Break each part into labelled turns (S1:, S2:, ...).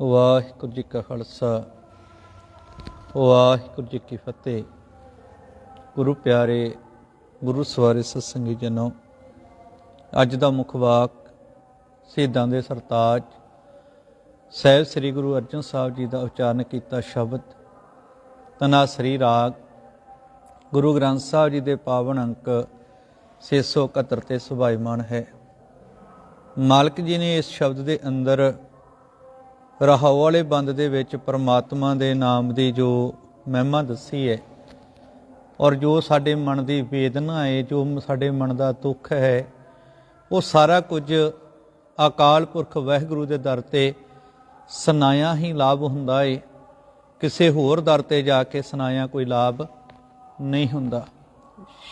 S1: ਵਾਹਿਗੁਰੂ ਜੀ ਕਾ ਖਾਲਸਾ, ਵਾਹਿਗੁਰੂ ਜੀ ਕੀ ਫਤਿਹ। ਗੁਰੂ ਪਿਆਰੇ, ਗੁਰੂ ਸਵਾਰੇ ਸਤਸੰਗੀ ਜਨੋ, ਅੱਜ ਦਾ ਮੁੱਖ ਵਾਕ ਸ਼ਹੀਦਾਂ ਦੇ ਸਰਤਾਜ ਸਹਿਬ ਸ੍ਰੀ ਗੁਰੂ ਅਰਜਨ ਸਾਹਿਬ ਜੀ ਦਾ ਉਚਾਰਨ ਕੀਤਾ ਸ਼ਬਦ ਤਨਾਸਰੀ ਰਾਗ, ਗੁਰੂ ਗ੍ਰੰਥ ਸਾਹਿਬ ਜੀ ਦੇ ਪਾਵਨ ਅੰਕ 671 ਤੇ ਸੁਭਾਈਮਾਨ ਹੈ। ਮਾਲਕ ਜੀ ਨੇ ਇਸ ਸ਼ਬਦ ਦੇ ਅੰਦਰ ਰਹਾਉ ਵਾਲੇ ਬੰਦ ਦੇ ਵਿੱਚ ਪਰਮਾਤਮਾ ਦੇ ਨਾਮ ਦੀ ਜੋ ਮਹਿਮਾ ਦੱਸੀ ਹੈ ਔਰ ਜੋ ਸਾਡੇ ਮਨ ਦੀ ਵੇਦਨਾ ਹੈ, ਜੋ ਸਾਡੇ ਮਨ ਦਾ ਦੁੱਖ ਹੈ, ਉਹ ਸਾਰਾ ਕੁਝ ਅਕਾਲ ਪੁਰਖ ਵਾਹਿਗੁਰੂ ਦੇ ਦਰ ਤੇ ਸੁਨਾਇਆ ਹੀ ਲਾਭ ਹੁੰਦਾ ਏ। ਕਿਸੇ ਹੋਰ ਦਰ ਤੇ ਜਾ ਕੇ ਸੁਨਾਇਆ ਕੋਈ ਲਾਭ ਨਹੀਂ ਹੁੰਦਾ।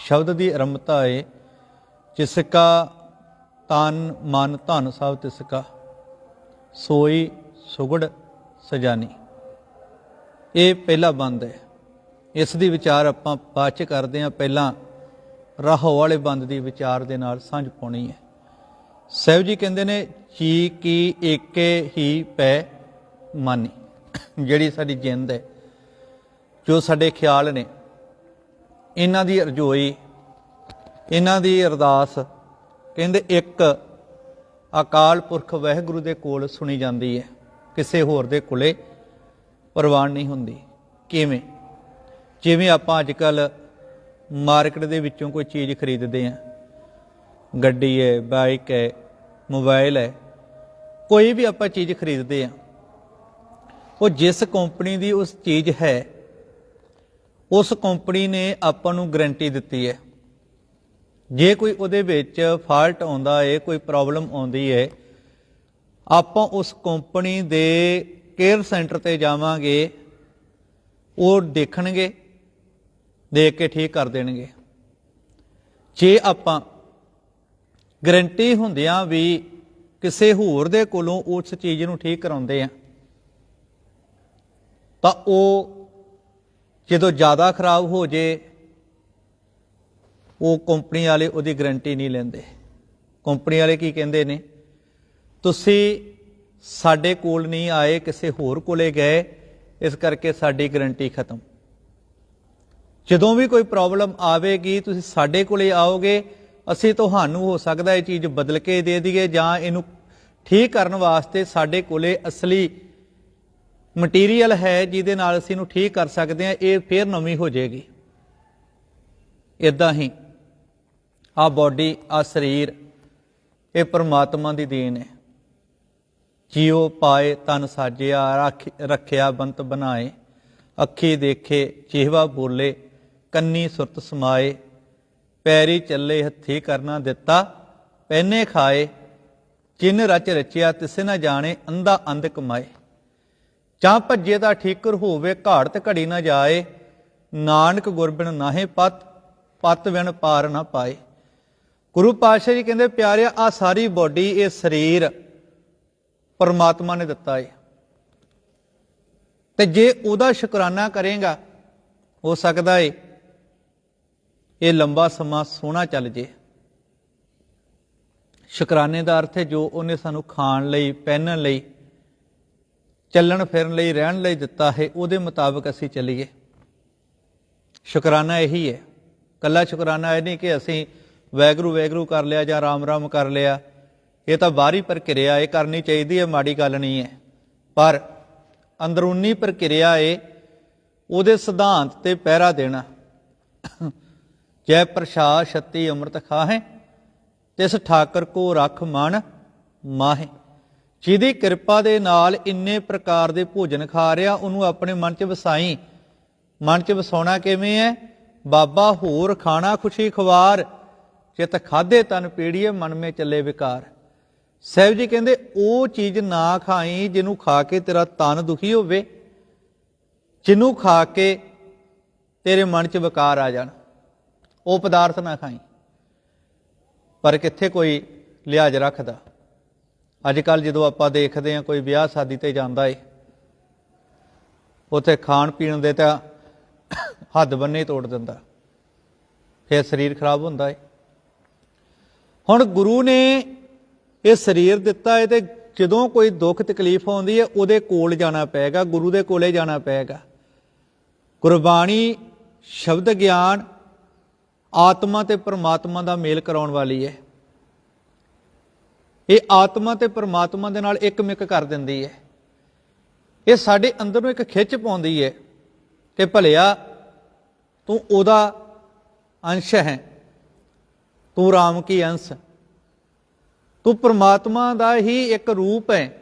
S1: ਸ਼ਬਦ ਦੀ ਅਰੰਭਤਾ ਏ, ਜਿਸ ਕਾ ਤਨ ਮਨ ਧਨ ਸਭ ਤਿਸ ਕਾ, ਸੋਈ ਸੁਗੜ ਸਜਾਨੀ। ਇਹ ਪਹਿਲਾ ਬੰਦ ਹੈ। ਇਸ ਦੀ ਵਿਚਾਰ ਆਪਾਂ ਬਾਅਦ ਚ ਕਰਦੇ ਹਾਂ। ਪਹਿਲਾਂ ਰਾਹੋ ਵਾਲੇ ਬੰਦ ਦੀ ਵਿਚਾਰ ਦੇ ਨਾਲ ਸਾਂਝ ਪਾਉਣੀ ਹੈ। ਸਹਿਬ ਜੀ ਕਹਿੰਦੇ ਨੇ ਚੀ ਕੀ ਏਕੇ ਹੀ ਪੈ ਮਾਨੀ। ਜਿਹੜੀ ਸਾਡੀ ਜਿੰਦ ਹੈ, ਜੋ ਸਾਡੇ ਖਿਆਲ ਨੇ, ਇਹਨਾਂ ਦੀ ਅਰਜ਼ੋਈ, ਇਹਨਾਂ ਦੀ ਅਰਦਾਸ, ਕਹਿੰਦੇ ਇੱਕ ਅਕਾਲ ਪੁਰਖ ਵਾਹਿਗੁਰੂ ਦੇ ਕੋਲ ਸੁਣੀ ਜਾਂਦੀ ਹੈ। ਕਿਸੇ ਹੋਰ ਦੇ ਕੋਲੇ ਪ੍ਰਵਾਨ ਨਹੀਂ ਹੁੰਦੀ। ਕਿਵੇਂ? ਜਿਵੇਂ ਆਪਾਂ ਅੱਜ ਕੱਲ ਮਾਰਕੀਟ ਦੇ ਵਿੱਚੋਂ ਕੋਈ ਚੀਜ਼ ਖਰੀਦਦੇ ਆ ਗੱਡੀ ਹੈ, ਬਾਈਕ ਹੈ, ਮੋਬਾਈਲ ਹੈ, ਕੋਈ ਵੀ ਆਪਾਂ ਚੀਜ਼ ਖਰੀਦਦੇ ਆ ਉਹ ਜਿਸ ਕੰਪਨੀ ਦੀ ਉਸ ਚੀਜ਼ ਹੈ, ਉਸ ਕੰਪਨੀ ਨੇ ਆਪਾਂ ਨੂੰ ਗਾਰੰਟੀ ਦਿੱਤੀ ਹੈ। ਜੇ ਕੋਈ ਉਹਦੇ ਵਿੱਚ ਫਾਲਟ ਆਉਂਦਾ ਹੈ, ਕੋਈ ਪ੍ਰੋਬਲਮ ਆਉਂਦੀ ਹੈ ਆਪਾਂ ਉਸ ਕੰਪਨੀ ਦੇ ਕੇਅਰ ਸੈਂਟਰ ਤੇ ਜਾਵਾਂਗੇ, ਉਹ ਦੇਖਣਗੇ, ਦੇਖ ਕੇ ਠੀਕ ਕਰ ਦੇਣਗੇ। ਜੇ ਆਪਾਂ ਗਰੰਟੀ ਹੁੰਦਿਆਂ ਵੀ ਕਿਸੇ ਹੋਰ ਦੇ ਕੋਲੋਂ ਉਸ ਚੀਜ਼ ਨੂੰ ਠੀਕ ਕਰਾਉਂਦੇ ਆ ਤਾਂ ਉਹ ਜਦੋਂ ਜ਼ਿਆਦਾ ਖਰਾਬ ਹੋ ਜੇ, ਉਹ ਕੰਪਨੀ ਵਾਲੇ ਉਹਦੀ ਗਾਰੰਟੀ ਨਹੀਂ ਲੈਂਦੇ। ਕੰਪਨੀ ਵਾਲੇ ਕੀ ਕਹਿੰਦੇ ਨੇ? ਤੁਸੀਂ ਸਾਡੇ ਕੋਲ ਨਹੀਂ ਆਏ, ਕਿਸੇ ਹੋਰ ਕੋਲੇ ਗਏ, ਇਸ ਕਰਕੇ ਸਾਡੀ ਗਰੰਟੀ ਖਤਮ। ਜਦੋਂ ਵੀ ਕੋਈ ਪ੍ਰੋਬਲਮ ਆਵੇਗੀ, ਤੁਸੀਂ ਸਾਡੇ ਕੋਲੇ ਆਓਗੇ, ਅਸੀਂ ਤੁਹਾਨੂੰ ਹੋ ਸਕਦਾ ਇਹ ਚੀਜ਼ ਬਦਲ ਕੇ ਦੇ ਦਈਏ ਜਾਂ ਇਹਨੂੰ ਠੀਕ ਕਰਨ ਵਾਸਤੇ ਸਾਡੇ ਕੋਲੇ ਅਸਲੀ ਮਟੀਰੀਅਲ ਹੈ, ਜਿਹਦੇ ਨਾਲ ਅਸੀਂ ਇਹਨੂੰ ਠੀਕ ਕਰ ਸਕਦੇ ਹਾਂ, ਇਹ ਫੇਰ ਨਵੀਂ ਹੋ ਜਾਏਗੀ। ਇਦਾਂ ਹੀ ਆ ਬਾਡੀ ਆ ਸਰੀਰ, ਇਹ ਪਰਮਾਤਮਾ ਦੀ ਦੇਣ ਹੈ। ਜਿਉ ਪਾਏ ਤਨ ਸਾਜਿਆ ਰੱਖ- ਰੱਖਿਆ ਬੰਤ ਬਣਾਏ। ਅੱਖੀ ਦੇਖੇ, ਚਿਹਵਾ ਬੋਲੇ, ਕੰਨੀ ਸੁਰਤ ਸਮਾਏ। ਪੈਰੀ ਚੱਲੇ ਹੱਥੀ ਕਰਨਾ ਦਿੱਤਾ ਪਹਿਨੇ ਖਾਏ। ਜਿਨ ਰਚ ਰਚਿਆ ਤਿਸੇ ਨਾ ਜਾਣੇ, ਅੰਧਾ ਅੰਧ ਕਮਾਏ। ਚਾਹ ਭੱਜੇ ਤਾਂ ਠੀਕਰ ਹੋਵੇ ਘਾੜ ਤੇ ਘੜੀ ਨਾ ਜਾਏ। ਨਾਨਕ ਗੁਰਬਿਨ ਨਾਹੇ ਪਤ ਪਤ ਵਿਣ ਪਾਰ ਨਾ ਪਾਏ। ਗੁਰੂ ਪਾਤਸ਼ਾਹ ਜੀ ਕਹਿੰਦੇ, ਪਿਆਰਿਆ ਆ ਸਾਰੀ ਬੋਡੀ, ਇਹ ਸਰੀਰ ਪਰਮਾਤਮਾ ਨੇ ਦਿੱਤਾ ਹੈ ਤੇ ਜੇ ਉਹਦਾ ਸ਼ੁਕਰਾਨਾ ਕਰੇਗਾ, ਹੋ ਸਕਦਾ ਏ, ਇਹ ਲੰਬਾ ਸਮਾਂ ਸੋਹਣਾ ਚੱਲ ਜੇ। ਸ਼ੁਕਰਾਨੇ ਦਾ ਅਰਥ ਹੈ ਜੋ ਉਹਨੇ ਸਾਨੂੰ ਖਾਣ ਲਈ, ਪਹਿਨਣ ਲਈ, ਚੱਲਣ ਫਿਰਨ ਲਈ, ਰਹਿਣ ਲਈ ਦਿੱਤਾ ਹੈ, ਉਹਦੇ ਮੁਤਾਬਕ ਅਸੀਂ ਚੱਲੀਏ। ਸ਼ੁਕਰਾਨਾ ਇਹੀ ਹੈ ਕੱਲਾ ਸ਼ੁਕਰਾਨਾ ਇਹ ਨਹੀਂ ਕਿ ਅਸੀਂ ਵੈਗਰੂ ਵੈਗਰੂ ਕਰ ਲਿਆ ਜਾਂ ਰਾਮ ਰਾਮ ਕਰ ਲਿਆ। ਇਹ ਤਾਂ ਬਾਹਰੀ ਪ੍ਰਕਿਰਿਆ, ਇਹ ਕਰਨੀ ਚਾਹੀਦੀ ਹੈ, ਮਾੜੀ ਗੱਲ ਨਹੀਂ ਹੈ। ਪਰ ਅੰਦਰੂਨੀ ਪ੍ਰਕਿਰਿਆ ਏ ਉਹਦੇ ਸਿਧਾਂਤ ਤੇ ਪਹਿਰਾ ਦੇਣਾ। ਜੈ ਪ੍ਰਸ਼ਾਦ ਛਤੀ ਅੰਮ੍ਰਿਤ ਖਾਹੇ, ਤਿਸ ਠਾਕਰ ਕੋ ਰਖ ਮਨ ਮਾਹੇ। ਜਿਹਦੀ ਕਿਰਪਾ ਦੇ ਨਾਲ ਇੰਨੇ ਪ੍ਰਕਾਰ ਦੇ ਭੋਜਨ ਖਾ ਰਿਹਾ, ਉਹਨੂੰ ਆਪਣੇ ਮਨ 'ਚ ਵਸਾਈ। ਮਨ 'ਚ ਵਸਾਉਣਾ ਕਿਵੇਂ ਹੈ? ਬਾਬਾ, ਹੋਰ ਖਾਣਾ ਖੁਸ਼ੀ ਖਵਾਰ, ਚਿਤ ਖਾਦੇ ਤਨ ਪੀੜੀਏ, ਮਨ ਮੇ ਚੱਲੇ ਵਿਕਾਰ। ਸਹਿਬ ਜੀ ਕਹਿੰਦੇ, ਉਹ ਚੀਜ਼ ਨਾ ਖਾਈ ਜਿਹਨੂੰ ਖਾ ਕੇ ਤੇਰਾ ਤਨ ਦੁਖੀ ਹੋਵੇ, ਜਿਹਨੂੰ ਖਾ ਕੇ ਤੇਰੇ ਮਨ 'ਚ ਵਿਕਾਰ ਆ ਜਾਣ, ਉਹ ਪਦਾਰਥ ਨਾ ਖਾਈ। ਪਰ ਕਿੱਥੇ ਕੋਈ ਲਿਹਾਜ਼ ਰੱਖਦਾ? ਅੱਜ ਕੱਲ ਜਦੋਂ ਆਪਾਂ ਦੇਖਦੇ ਹਾਂ ਕੋਈ ਵਿਆਹ ਸ਼ਾਦੀ ਤੇ ਜਾਂਦਾ ਏ, ਉਥੇ ਖਾਣ ਪੀਣ ਦੇ ਤਾਂ ਹੱਦ ਬੰਨੇ ਤੋੜ ਦਿੰਦਾ, ਫਿਰ ਸਰੀਰ ਖਰਾਬ ਹੁੰਦਾ ਏ। ਹੁਣ ਗੁਰੂ ਨੇ ਇਹ ਸਰੀਰ ਦਿੱਤਾ ਹੈ ਤੇ ਜਦੋਂ ਕੋਈ ਦੁੱਖ ਤਕਲੀਫ ਆਉਂਦੀ ਹੈ, ਉਹਦੇ ਕੋਲ ਜਾਣਾ ਪਏਗਾ, ਗੁਰੂ ਦੇ ਕੋਲੇ ਜਾਣਾ ਪਏਗਾ। ਗੁਰਬਾਣੀ ਸ਼ਬਦ ਗਿਆਨ ਆਤਮਾ ਤੇ ਪਰਮਾਤਮਾ ਦਾ ਮੇਲ ਕਰਾਉਣ ਵਾਲੀ ਹੈ। ਇਹ ਆਤਮਾ ਤੇ ਪਰਮਾਤਮਾ ਦੇ ਨਾਲ ਇੱਕ ਮਿਕ ਕਰ ਦਿੰਦੀ ਹੈ। ਇਹ ਸਾਡੇ ਅੰਦਰ ਨੂੰ ਇੱਕ ਖਿੱਚ ਪਾਉਂਦੀ ਹੈ ਕਿ ਭਲਿਆ, ਤੂੰ ਉਹਦਾ ਅੰਸ਼ ਹੈ। ਤੂੰ ਰਾਮ ਕੀ ਅੰਸ਼? ਤੂੰ ਪ੍ਰਮਾਤਮਾ ਦਾ ਹੀ ਇੱਕ ਰੂਪ ਹੈ।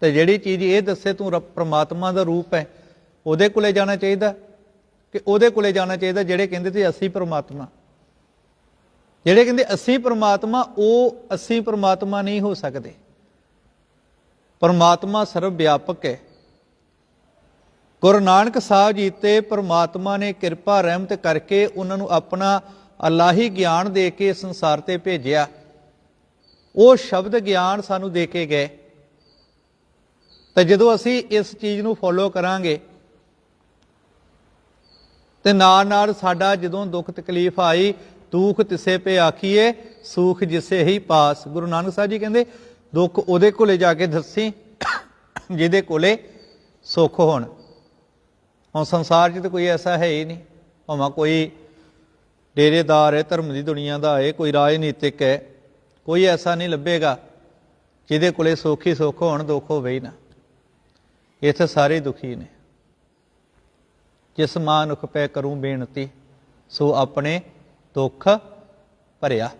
S1: ਤੇ ਜਿਹੜੀ ਚੀਜ਼ ਇਹ ਦੱਸੇ ਤੂੰ ਰ- ਪ੍ਰਮਾਤਮਾ ਦਾ ਰੂਪ ਹੈ, ਉਹਦੇ ਕੋਲੇ ਜਾਣਾ ਚਾਹੀਦਾ ਕਿ ਉਹਦੇ ਕੋਲੇ ਜਾਣਾ ਚਾਹੀਦਾ ਜਿਹੜੇ ਕਹਿੰਦੇ ਤੇ ਅਸੀਂ ਪ੍ਰਮਾਤਮਾ। ਜਿਹੜੇ ਕਹਿੰਦੇ ਅਸੀਂ ਪ੍ਰਮਾਤਮਾ, ਉਹ ਅਸੀਂ ਪ੍ਰਮਾਤਮਾ ਨਹੀਂ ਹੋ ਸਕਦੇ। ਪਰਮਾਤਮਾ ਸਰਵ ਵਿਆਪਕ ਹੈ। ਗੁਰੂ ਨਾਨਕ ਸਾਹਿਬ ਜੀ ਤੇ ਪਰਮਾਤਮਾ ਨੇ ਕਿਰਪਾ ਰਹਿਮਤ ਕਰਕੇ ਉਹਨਾਂ ਨੂੰ ਆਪਣਾ ਅਲਾਹੀ ਗਿਆਨ ਦੇ ਕੇ ਸੰਸਾਰ ਤੇ ਭੇਜਿਆ। ਉਹ ਸ਼ਬਦ ਗਿਆਨ ਸਾਨੂੰ ਦੇ ਕੇ ਗਏ। ਤੇ ਜਦੋਂ ਅਸੀਂ ਇਸ ਚੀਜ਼ ਨੂੰ ਫੋਲੋ ਕਰਾਂਗੇ, ਤੇ ਨਾਲ ਨਾਲ ਸਾਡਾ ਜਦੋਂ ਦੁੱਖ ਤਕਲੀਫ ਆਈ ਦੁੱਖ ਤਿਸੇ ਪੇ ਆਖੀਏ, ਸੁਖ ਜਿਸੇ ਹੀ ਪਾਸ। ਗੁਰੂ ਨਾਨਕ ਸਾਹਿਬ ਜੀ ਕਹਿੰਦੇ, ਦੁੱਖ ਉਹਦੇ ਕੋਲੇ ਜਾ ਕੇ ਦੱਸੀ, ਜਿਹਦੇ ਕੋਲੇ ਸੁੱਖ ਹੋਣ। ਹੁਣ ਸੰਸਾਰ 'ਚ ਤਾਂ ਕੋਈ ਐਸਾ ਹੈ ਹੀ ਨਹੀਂ। ਭਾਵੇਂ ਕੋਈ ਡੇਰੇਦਾਰ ਹੈ, ਧਰਮ ਦੀ ਦੁਨੀਆ ਦਾ ਹੈ, ਕੋਈ ਰਾਜਨੀਤਿਕ ਹੈ ਕੋਈ ਐਸਾ ਨਹੀਂ ਲੱਭੇਗਾ ਜਿਹਦੇ ਕੋਲੇ ਸੁੱਖ ਸੁੱਖ ਹੋਣ, ਦੁੱਖ ਹੋਵੇ ਹੀ ਨਾ। ਇੱਥੇ ਸਾਰੇ ਦੁਖੀ ਨੇ। ਜਿਸ ਮਾਨੁਖ ਪੈ ਕਰੂੰ ਬੇਨਤੀ, ਸੋ ਆਪਣੇ ਦੁੱਖ ਭਰਿਆ।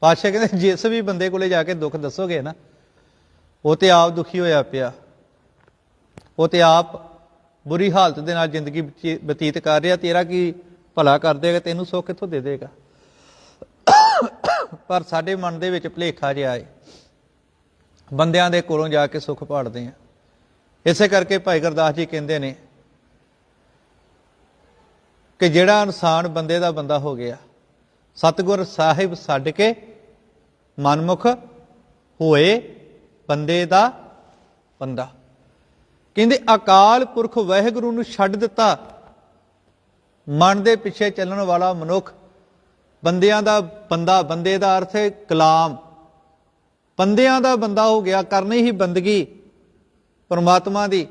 S1: ਪਾਸ਼ਾ ਕਹਿੰਦੇ, ਜਿਸ ਵੀ ਬੰਦੇ ਕੋਲੇ ਜਾ ਕੇ ਦੁੱਖ ਦੱਸੋਗੇ ਨਾ, ਉਹ ਤੇ ਆਪ ਦੁਖੀ ਹੋਇਆ ਪਿਆ। ਉਹ ਤੇ ਆਪ ਬੁਰੀ ਹਾਲਤ ਦੇ ਨਾਲ ਜ਼ਿੰਦਗੀ ਬਤੀਤ ਕਰ ਰਿਹਾ। ਤੇਰਾ ਕੀ ਭਲਾ ਕਰ ਦੇਗਾ? ਤੈਨੂੰ ਸੁੱਖ ਕਿੱਥੋਂ ਦੇ ਦੇਗਾ? ਪਰ ਸਾਡੇ ਮਨ ਦੇ ਵਿੱਚ ਭਲੇਖਾ ਜਿਹਾ ਹੈ ਬੰਦਿਆਂ ਦੇ ਕੋਲੋਂ ਜਾ ਕੇ ਸੁੱਖ ਭਾੜਦੇ ਆ। ਇਸੇ ਕਰਕੇ ਭਾਈ ਗੁਰਦਾਸ ਜੀ ਕਹਿੰਦੇ ਨੇ ਕਿ ਜਿਹੜਾ ਇਨਸਾਨ ਬੰਦੇ ਦਾ ਬੰਦਾ ਹੋ ਗਿਆ, ਸਤਿਗੁਰ ਸਾਹਿਬ ਛੱਡ ਕੇ ਮਨਮੁਖ ਹੋਏ ਬੰਦੇ ਦਾ ਬੰਦਾ। ਕਹਿੰਦੇ ਅਕਾਲ ਪੁਰਖ ਵਾਹਿਗੁਰੂ ਨੂੰ ਛੱਡ ਦਿੱਤਾ। ਮਨ ਦੇ ਪਿੱਛੇ ਚੱਲਣ ਵਾਲਾ ਮਨੁੱਖ ਬੰਦਿਆਂ ਦਾ ਬੰਦਾ, ਬੰਦੇ ਦਾ ਅਰਥ ਹੈ ਗੁਲਾਮ ਬੰਦਿਆਂ ਦਾ ਬੰਦਾ ਹੋ ਗਿਆ, ਕਰਨੀ ਹੀ ਬੰਦਗੀ, ਪਰਮਾਤਮਾ ਦੀ।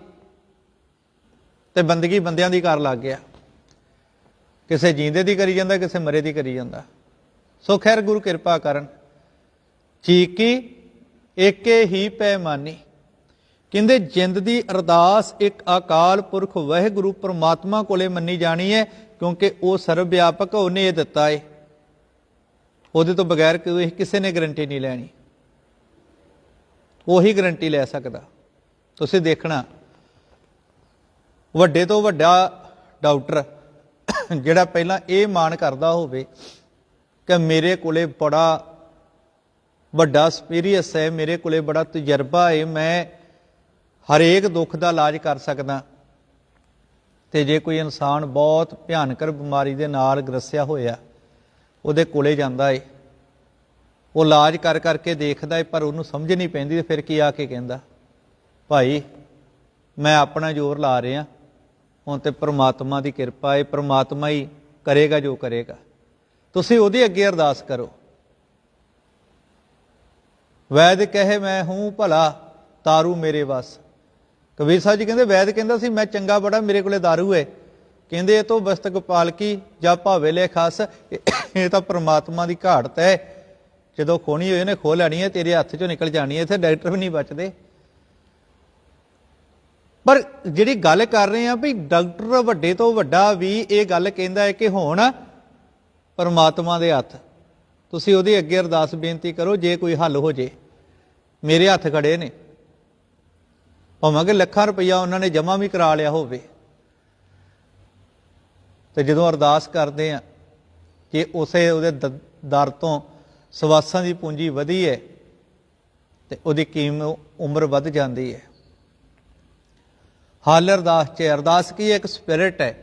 S1: ਤੇ ਬੰਦਗੀ ਬੰਦਿਆਂ ਦੀ ਕਰ ਲੱਗ ਗਿਆ। ਕਿਸੇ ਜੀਂਦੇ ਦੀ ਕਰੀ ਜਾਂਦਾ, ਕਿਸੇ ਮਰੇ ਦੀ ਕਰੀ ਜਾਂਦਾ। ਸੋ ਖੈਰ ਗੁਰੂ ਕਿਰਪਾ ਕਰਨ। ਚੀਕੀ ਏਕੇ ਹੀ ਪੈਮਾਨੀ ਕਹਿੰਦੇ, ਜਿੰਦ ਦੀ ਅਰਦਾਸ ਇੱਕ ਅਕਾਲ ਪੁਰਖ ਵਾਹਿਗੁਰੂ ਪ੍ਰਮਾਤਮਾ ਕੋਲੇ ਮੰਨੀ ਜਾਣੀ ਹੈ, ਕਿਉਂਕਿ ਉਹ ਸਰਵ ਵਿਆਪਕ ਉਹਨੇ ਇਹ ਦਿੱਤਾ ਹੈ ਉਹਦੇ ਤੋਂ ਬਗੈਰ ਕੋਈ ਕਿਸੇ ਨੇ ਗਰੰਟੀ ਨਹੀਂ ਲੈਣੀ। ਉਹੀ ਗਰੰਟੀ ਲੈ ਸਕਦਾ। ਤੁਸੀਂ ਦੇਖਣਾ, ਵੱਡੇ ਤੋਂ ਵੱਡਾ ਡਾਕਟਰ ਜਿਹੜਾ ਪਹਿਲਾਂ ਇਹ ਮਾਣ ਕਰਦਾ ਹੋਵੇ ਕਿ ਮੇਰੇ ਕੋਲੇ ਬੜਾ ਵੱਡਾ ਸਪੀਰੀਅਸ ਹੈ, ਮੇਰੇ ਕੋਲੇ ਬੜਾ ਤਜਰਬਾ ਹੈ, ਮੈਂ ਹਰੇਕ ਦੁੱਖ ਦਾ ਇਲਾਜ ਕਰ ਸਕਦਾ। ਤੇ ਜੇ ਕੋਈ ਇਨਸਾਨ ਬਹੁਤ ਭਿਆਨਕ ਬਿਮਾਰੀ ਦੇ ਨਾਲ ਗ੍ਰਸਿਆ ਹੋਇਆ ਉਹਦੇ ਕੋਲੇ ਜਾਂਦਾ ਏ। ਉਹ ਇਲਾਜ ਕਰ ਕਰਕੇ ਦੇਖਦਾ ਏ, ਪਰ ਉਹਨੂੰ ਸਮਝ ਨਹੀਂ ਪੈਂਦੀ ਤੇ ਫਿਰ ਕੀ ਆ ਕੇ ਕਹਿੰਦਾ, ਭਾਈ, ਮੈਂ ਆਪਣਾ ਜ਼ੋਰ ਲਾ ਰਿਹਾ, ਹੁਣ ਤੇ ਪ੍ਰਮਾਤਮਾ ਦੀ ਕਿਰਪਾ ਏ, ਪ੍ਰਮਾਤਮਾ ਹੀ ਕਰੇਗਾ ਜੋ ਕਰੇਗਾ। ਤੁਸੀਂ ਉਹਦੇ ਅੱਗੇ ਅਰਦਾਸ ਕਰੋ। ਵੈਦ ਕਹੇ, ਮੈਂ ਹੂੰ ਭਲਾ, ਤਾਰੂ ਮੇਰੇ ਵਸ। ਕਬੀਰ ਸਾਹਿਬ ਜੀ ਕਹਿੰਦੇ, ਵੈਦ ਕਹਿੰਦਾ ਸੀ, ਮੈਂ ਚੰਗਾ ਬੜਾ, ਮੇਰੇ ਕੋਲੇ दारू ਹੈ ਕਹਿੰਦੇ ਇਹ ਤੋਂ ਵਸਤਕ ਪਾਲਕੀ ਜਾਂ ਭਾਵੇ ਲੈ ਖਾਸ, ਇਹ ਤਾਂ ਪ੍ਰਮਾਤਮਾ ਦੀ ਘਾੜਤ ਹੈ। ਜਦੋਂ ਖੋਣੀ ਹੋਈ ਉਹਨੇ ਖੋ ਲੈਣੀ ਹੈ, ਤੇਰੇ ਹੱਥ ਚੋਂ ਨਿਕਲ ਜਾਣੀ ਹੈ, ਇੱਥੇ ਡਾਕਟਰ ਵੀ ਨਹੀਂ ਬਚਦੇ। ਪਰ ਜਿਹੜੀ ਗੱਲ ਕਰ ਰਹੇ ਆ ਵੀ ਡਾਕਟਰ ਵੱਡੇ ਤੋਂ ਵੱਡਾ ਵੀ ਇਹ ਗੱਲ ਕਹਿੰਦਾ ਹੈ ਕਿ ਹੁਣ ਪਰਮਾਤਮਾ ਦੇ ਹੱਥ, ਤੁਸੀਂ ਉਹਦੀ ਅੱਗੇ ਅਰਦਾਸ ਬੇਨਤੀ ਕਰੋ, ਜੇ ਕੋਈ ਹੱਲ ਹੋ ਜੇ। ਮੇਰੇ ਹੱਥ ਖੜੇ ਨੇ। ਭਾਵੇਂ ਕਿ ਲੱਖਾਂ ਰੁਪਈਆ ਉਹਨਾਂ ਨੇ ਜਮ੍ਹਾਂ ਵੀ ਕਰਾ ਲਿਆ ਹੋਵੇ। ਤੇ ਜਦੋਂ ਅਰਦਾਸ ਕਰਦੇ ਆ ਕਿ ਉਸੇ ਉਹਦੇ ਦ- ਦਰ ਤੋਂ ਸਵਾਸਾਂ ਦੀ ਪੂੰਜੀ ਵਧੀ ਹੈ ਤੇ ਉਹਦੀ ਕੀਮ ਉਮਰ ਵੱਧ ਜਾਂਦੀ ਹੈ ਹਾਲ ਅਰਦਾਸ ਚ ਅਰਦਾਸ ਕੀ ਇੱਕ ਸਪਿਰਿਟ ਹੈ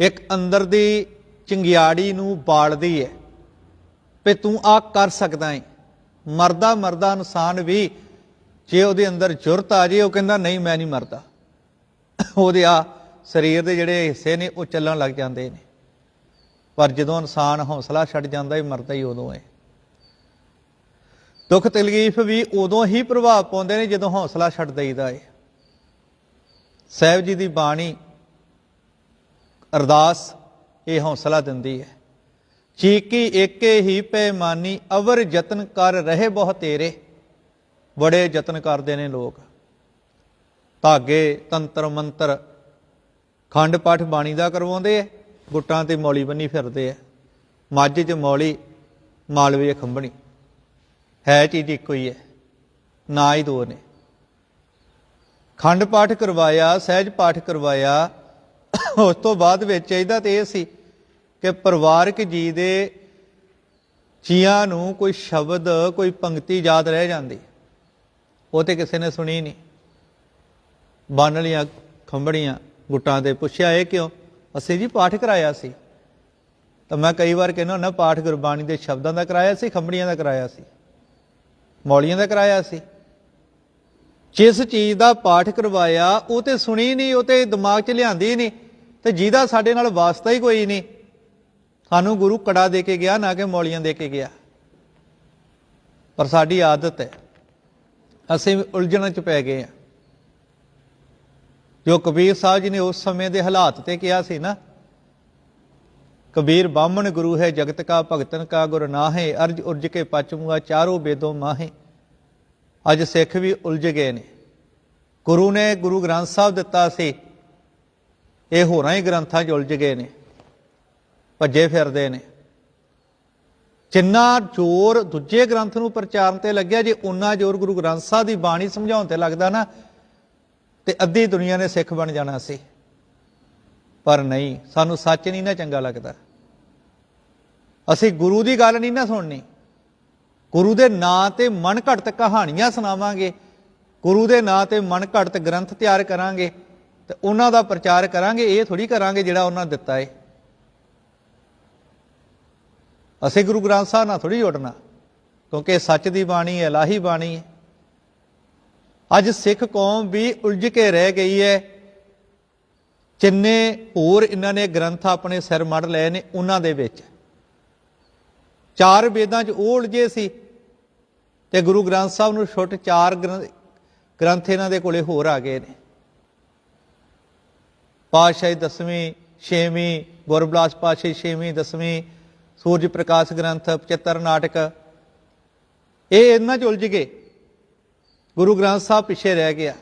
S1: ਇੱਕ ਅੰਦਰ ਦੀ ਚੰਗਿਆੜੀ ਨੂੰ ਬਾਲਦੀ ਹੈ ਵੀ ਤੂੰ ਆ ਕਰ ਸਕਦਾ ਹੈ ਮਰਦਾ ਮਰਦਾ ਇਨਸਾਨ ਵੀ ਜੇ ਉਹਦੇ ਅੰਦਰ ਜੁਰਤ ਆ ਜੇ, ਉਹ ਕਹਿੰਦਾ, ਨਹੀਂ, ਮੈਂ ਨਹੀਂ ਮਰਦਾ। ਉਹਦੇ ਆ ਸਰੀਰ ਦੇ ਜਿਹੜੇ ਹਿੱਸੇ ਨੇ, ਉਹ ਚੱਲਣ ਲੱਗ ਜਾਂਦੇ ਨੇ। ਪਰ ਜਦੋਂ ਇਨਸਾਨ ਹੌਸਲਾ ਛੱਡ ਜਾਂਦਾ ਹੈ ਮਰਦਾ ਹੀ ਉਦੋਂ ਹੈ ਦੁੱਖ ਤਕਲੀਫ ਵੀ ਉਦੋਂ ਹੀ ਪ੍ਰਭਾਵ ਪਾਉਂਦੇ ਨੇ, ਜਦੋਂ ਹੌਸਲਾ ਛੱਡ ਦਈਦਾ ਏ। ਸਾਹਿਬ ਜੀ ਦੀ ਬਾਣੀ ਅਰਦਾਸ ਇਹ ਹੌਸਲਾ ਦਿੰਦੀ ਹੈ ਚੀਕੀ ਏਕੇ ਹੀ ਪੈਮਾਨੀ, ਅਵਰ ਯਤਨ ਕਰ ਰਹੇ ਬਹੁ ਤੇਰੇ। ਬੜੇ ਯਤਨ ਕਰਦੇ ਨੇ ਲੋਕ। ਧਾਗੇ, ਤੰਤਰ, ਮੰਤਰ ਖੰਡ ਪਾਠ ਬਾਣੀ ਦਾ ਕਰਵਾਉਂਦੇ ਐ ਗੁੱਟਾਂ ਤੇ ਮੌਲੀ ਬੰਨੀ ਫਿਰਦੇ ਐ ਮੱਝ 'ਚ ਮੌਲੀ ਮਾਲਵੇ ਖੰਭਣੀ। ਹੈ ਚੀਜ਼ ਇੱਕੋ ਹੀ ਹੈ, ਨਾ ਹੀ ਦੋ ਨੇ। ਖੰਡ ਪਾਠ ਕਰਵਾਇਆ, ਸਹਿਜ ਪਾਠ ਕਰਵਾਇਆ, ਉਸ ਤੋਂ ਬਾਅਦ ਵਿੱਚ ਇਹਦਾ ਤੇ ਇਹ ਸੀ ਕਿ ਪਰਿਵਾਰਕ ਜੀ ਦੇ ਜੀਆਂ ਨੂੰ ਕੋਈ ਸ਼ਬਦ, ਕੋਈ ਪੰਕਤੀ ਯਾਦ ਰਹਿ ਜਾਂਦੀ। ਉਹ ਤੇ ਕਿਸੇ ਨੇ ਸੁਣੀ ਨਹੀਂ। ਬੰਨ ਲੀਆਂ ਖੰਬੜੀਆਂ ਗੁੱਟਾਂ ਤੇ ਪੁੱਛਿਆ, ਇਹ ਕਿਉਂ? ਅਸੀਂ ਜੀ ਪਾਠ ਕਰਾਇਆ ਸੀ। ਤਾਂ ਮੈਂ ਕਈ ਵਾਰ ਕਹਿੰਦਾ ਹੁੰਦਾ, ਪਾਠ ਗੁਰਬਾਣੀ ਦੇ ਸ਼ਬਦਾਂ ਦਾ ਕਰਾਇਆ ਸੀ ਖੰਬੜੀਆਂ ਦਾ ਕਰਾਇਆ ਸੀ, ਮੌਲੀਆਂ ਦਾ ਕਰਾਇਆ ਸੀ। ਜਿਸ ਚੀਜ਼ ਦਾ ਪਾਠ ਕਰਵਾਇਆ, ਉਹ ਤੇ ਸੁਣੀ ਨਹੀਂ, ਉਹ ਤੇ ਦਿਮਾਗ 'ਚ ਲਿਆਂਦੀ ਨਹੀਂ, ਤੇ ਜਿਹਦਾ ਸਾਡੇ ਨਾਲ ਵਾਸਤਾ ਹੀ ਕੋਈ ਨਹੀਂ। ਸਾਨੂੰ ਗੁਰੂ ਕੜਾ ਦੇ ਕੇ ਗਿਆ, ਨਾ ਕਿ ਮੌਲੀਆਂ ਦੇ ਕੇ ਗਿਆ। ਪਰ ਸਾਡੀ ਆਦਤ ਹੈ। ਅਸੀਂ ਵੀ ਉਲਝਣ 'ਚ ਪੈ ਗਏ ਆ ਜੋ ਕਬੀਰ ਸਾਹਿਬ ਜੀ ਨੇ ਉਸ ਸਮੇਂ ਦੇ ਹਾਲਾਤ ਤੇ ਕਿਹਾ ਸੀ ਨਾ, ਕਬੀਰ ਬਾਹਮਣ ਗੁਰੂ ਹੈ, ਜਗਤ ਕਾ ਭਗਤਨ ਕਾ ਗੁਰ ਨਾਹੇ, ਅਰਜ ਉਰਜ ਕੇ ਪਚਮੂਆ ਚਾਰੋ ਬੇਦੋ ਮਾਹੇ। ਅੱਜ ਸਿੱਖ ਵੀ ਉਲਝ ਗਏ ਨੇ। ਗੁਰੂ ਨੇ ਗੁਰੂ ਗ੍ਰੰਥ ਸਾਹਿਬ ਦਿੱਤਾ ਸੀ, ਇਹ ਹੋਰਾਂ ਹੀ ਗ੍ਰੰਥਾਂ 'ਚ ਉਲਝ ਗਏ ਨੇ, ਭੱਜੇ ਫਿਰਦੇ ਨੇ। ਜਿੰਨਾ ਜ਼ੋਰ ਦੂਜੇ ਗ੍ਰੰਥ ਨੂੰ ਪ੍ਰਚਾਰਨ ਤੇ ਲੱਗਿਆ, ਜੇ ਉਨਾ ਜ਼ੋਰ ਗੁਰੂ ਗ੍ਰੰਥ ਸਾਹਿਬ ਦੀ ਬਾਣੀ ਸਮਝਾਉਣ ਤੇ ਲੱਗਦਾ ਨਾ ਤੇ ਅੱਧੀ ਦੁਨੀਆ ਨੇ ਸਿੱਖ ਬਣ ਜਾਣਾ ਸੀ। ਪਰ ਨਹੀਂ, ਸਾਨੂੰ ਸੱਚ ਨਹੀਂ ਨਾ ਚੰਗਾ ਲੱਗਦਾ। ਅਸੀਂ ਗੁਰੂ ਦੀ ਗੱਲ ਨਹੀਂ ਨਾ ਸੁਣਨੀ। ਗੁਰੂ ਦੇ ਨਾਂ ਤੇ ਮਨ ਘੜਤ ਕਹਾਣੀਆਂ ਸੁਣਾਵਾਂਗੇ। ਗੁਰੂ ਦੇ ਨਾਂ ਤੇ ਮਨ ਘੜਤ ਗ੍ਰੰਥ ਤਿਆਰ ਕਰਾਂਗੇ ਤੇ ਉਹਨਾਂ ਦਾ ਪ੍ਰਚਾਰ ਕਰਾਂਗੇ, ਇਹ ਥੋੜੀ ਕਰਾਂਗੇ ਜਿਹੜਾ ਉਹਨਾਂ ਦਿੱਤਾ ਏ। ਅਸੀਂ ਗੁਰੂ ਗ੍ਰੰਥ ਸਾਹਿਬ ਨਾਲ ਥੋੜੀ ਜੁੜਨਾ, ਕਿਉਂਕਿ ਇਹ ਸੱਚ ਦੀ ਬਾਣੀ ਹੈ, ਇਲਾਹੀ ਬਾਣੀ ਹੈ। ਅੱਜ ਸਿੱਖ ਕੌਮ ਵੀ ਉਲਝ ਕੇ ਰਹਿ ਗਈ ਹੈ। ਜਿੰਨੇ ਹੋਰ ਇਹਨਾਂ ਨੇ ਗ੍ਰੰਥ ਆਪਣੇ ਸਿਰ ਮੜ ਲਏ ਨੇ ਉਹਨਾਂ ਦੇ ਵਿੱਚ। ਚਾਰ ਵੇਦਾਂ 'ਚ ਉਹ ਉਲਝੇ ਸੀ ਤੇ ਗੁਰੂ ਗ੍ਰੰਥ ਸਾਹਿਬ ਨੂੰ ਛੁੱਟ ਚਾਰ ਗ੍ਰੰ- ਗ੍ਰੰਥ ਇਹਨਾਂ ਦੇ ਕੋਲੇ ਹੋਰ ਆ ਗਏ ਨੇ। ਪਾਤਸ਼ਾਹੀ ਦਸਵੀਂ, ਛੇਵੀਂ, ਗੁਰਬਲਾਸ ਪਾਤਸ਼ਾਹੀ ਛੇਵੀਂ, ਦਸਵੀਂ, ਸੂਰਜ ਪ੍ਰਕਾਸ਼ ਗ੍ਰੰਥ 75 ਨਾਟਕ, ਇਹ ਇਹਨਾਂ 'ਚ ਉਲਝ ਗਏ। ਗੁਰੂ ਗ੍ਰੰਥ ਸਾਹਿਬ ਪਿੱਛੇ ਰਹਿ ਗਿਆ।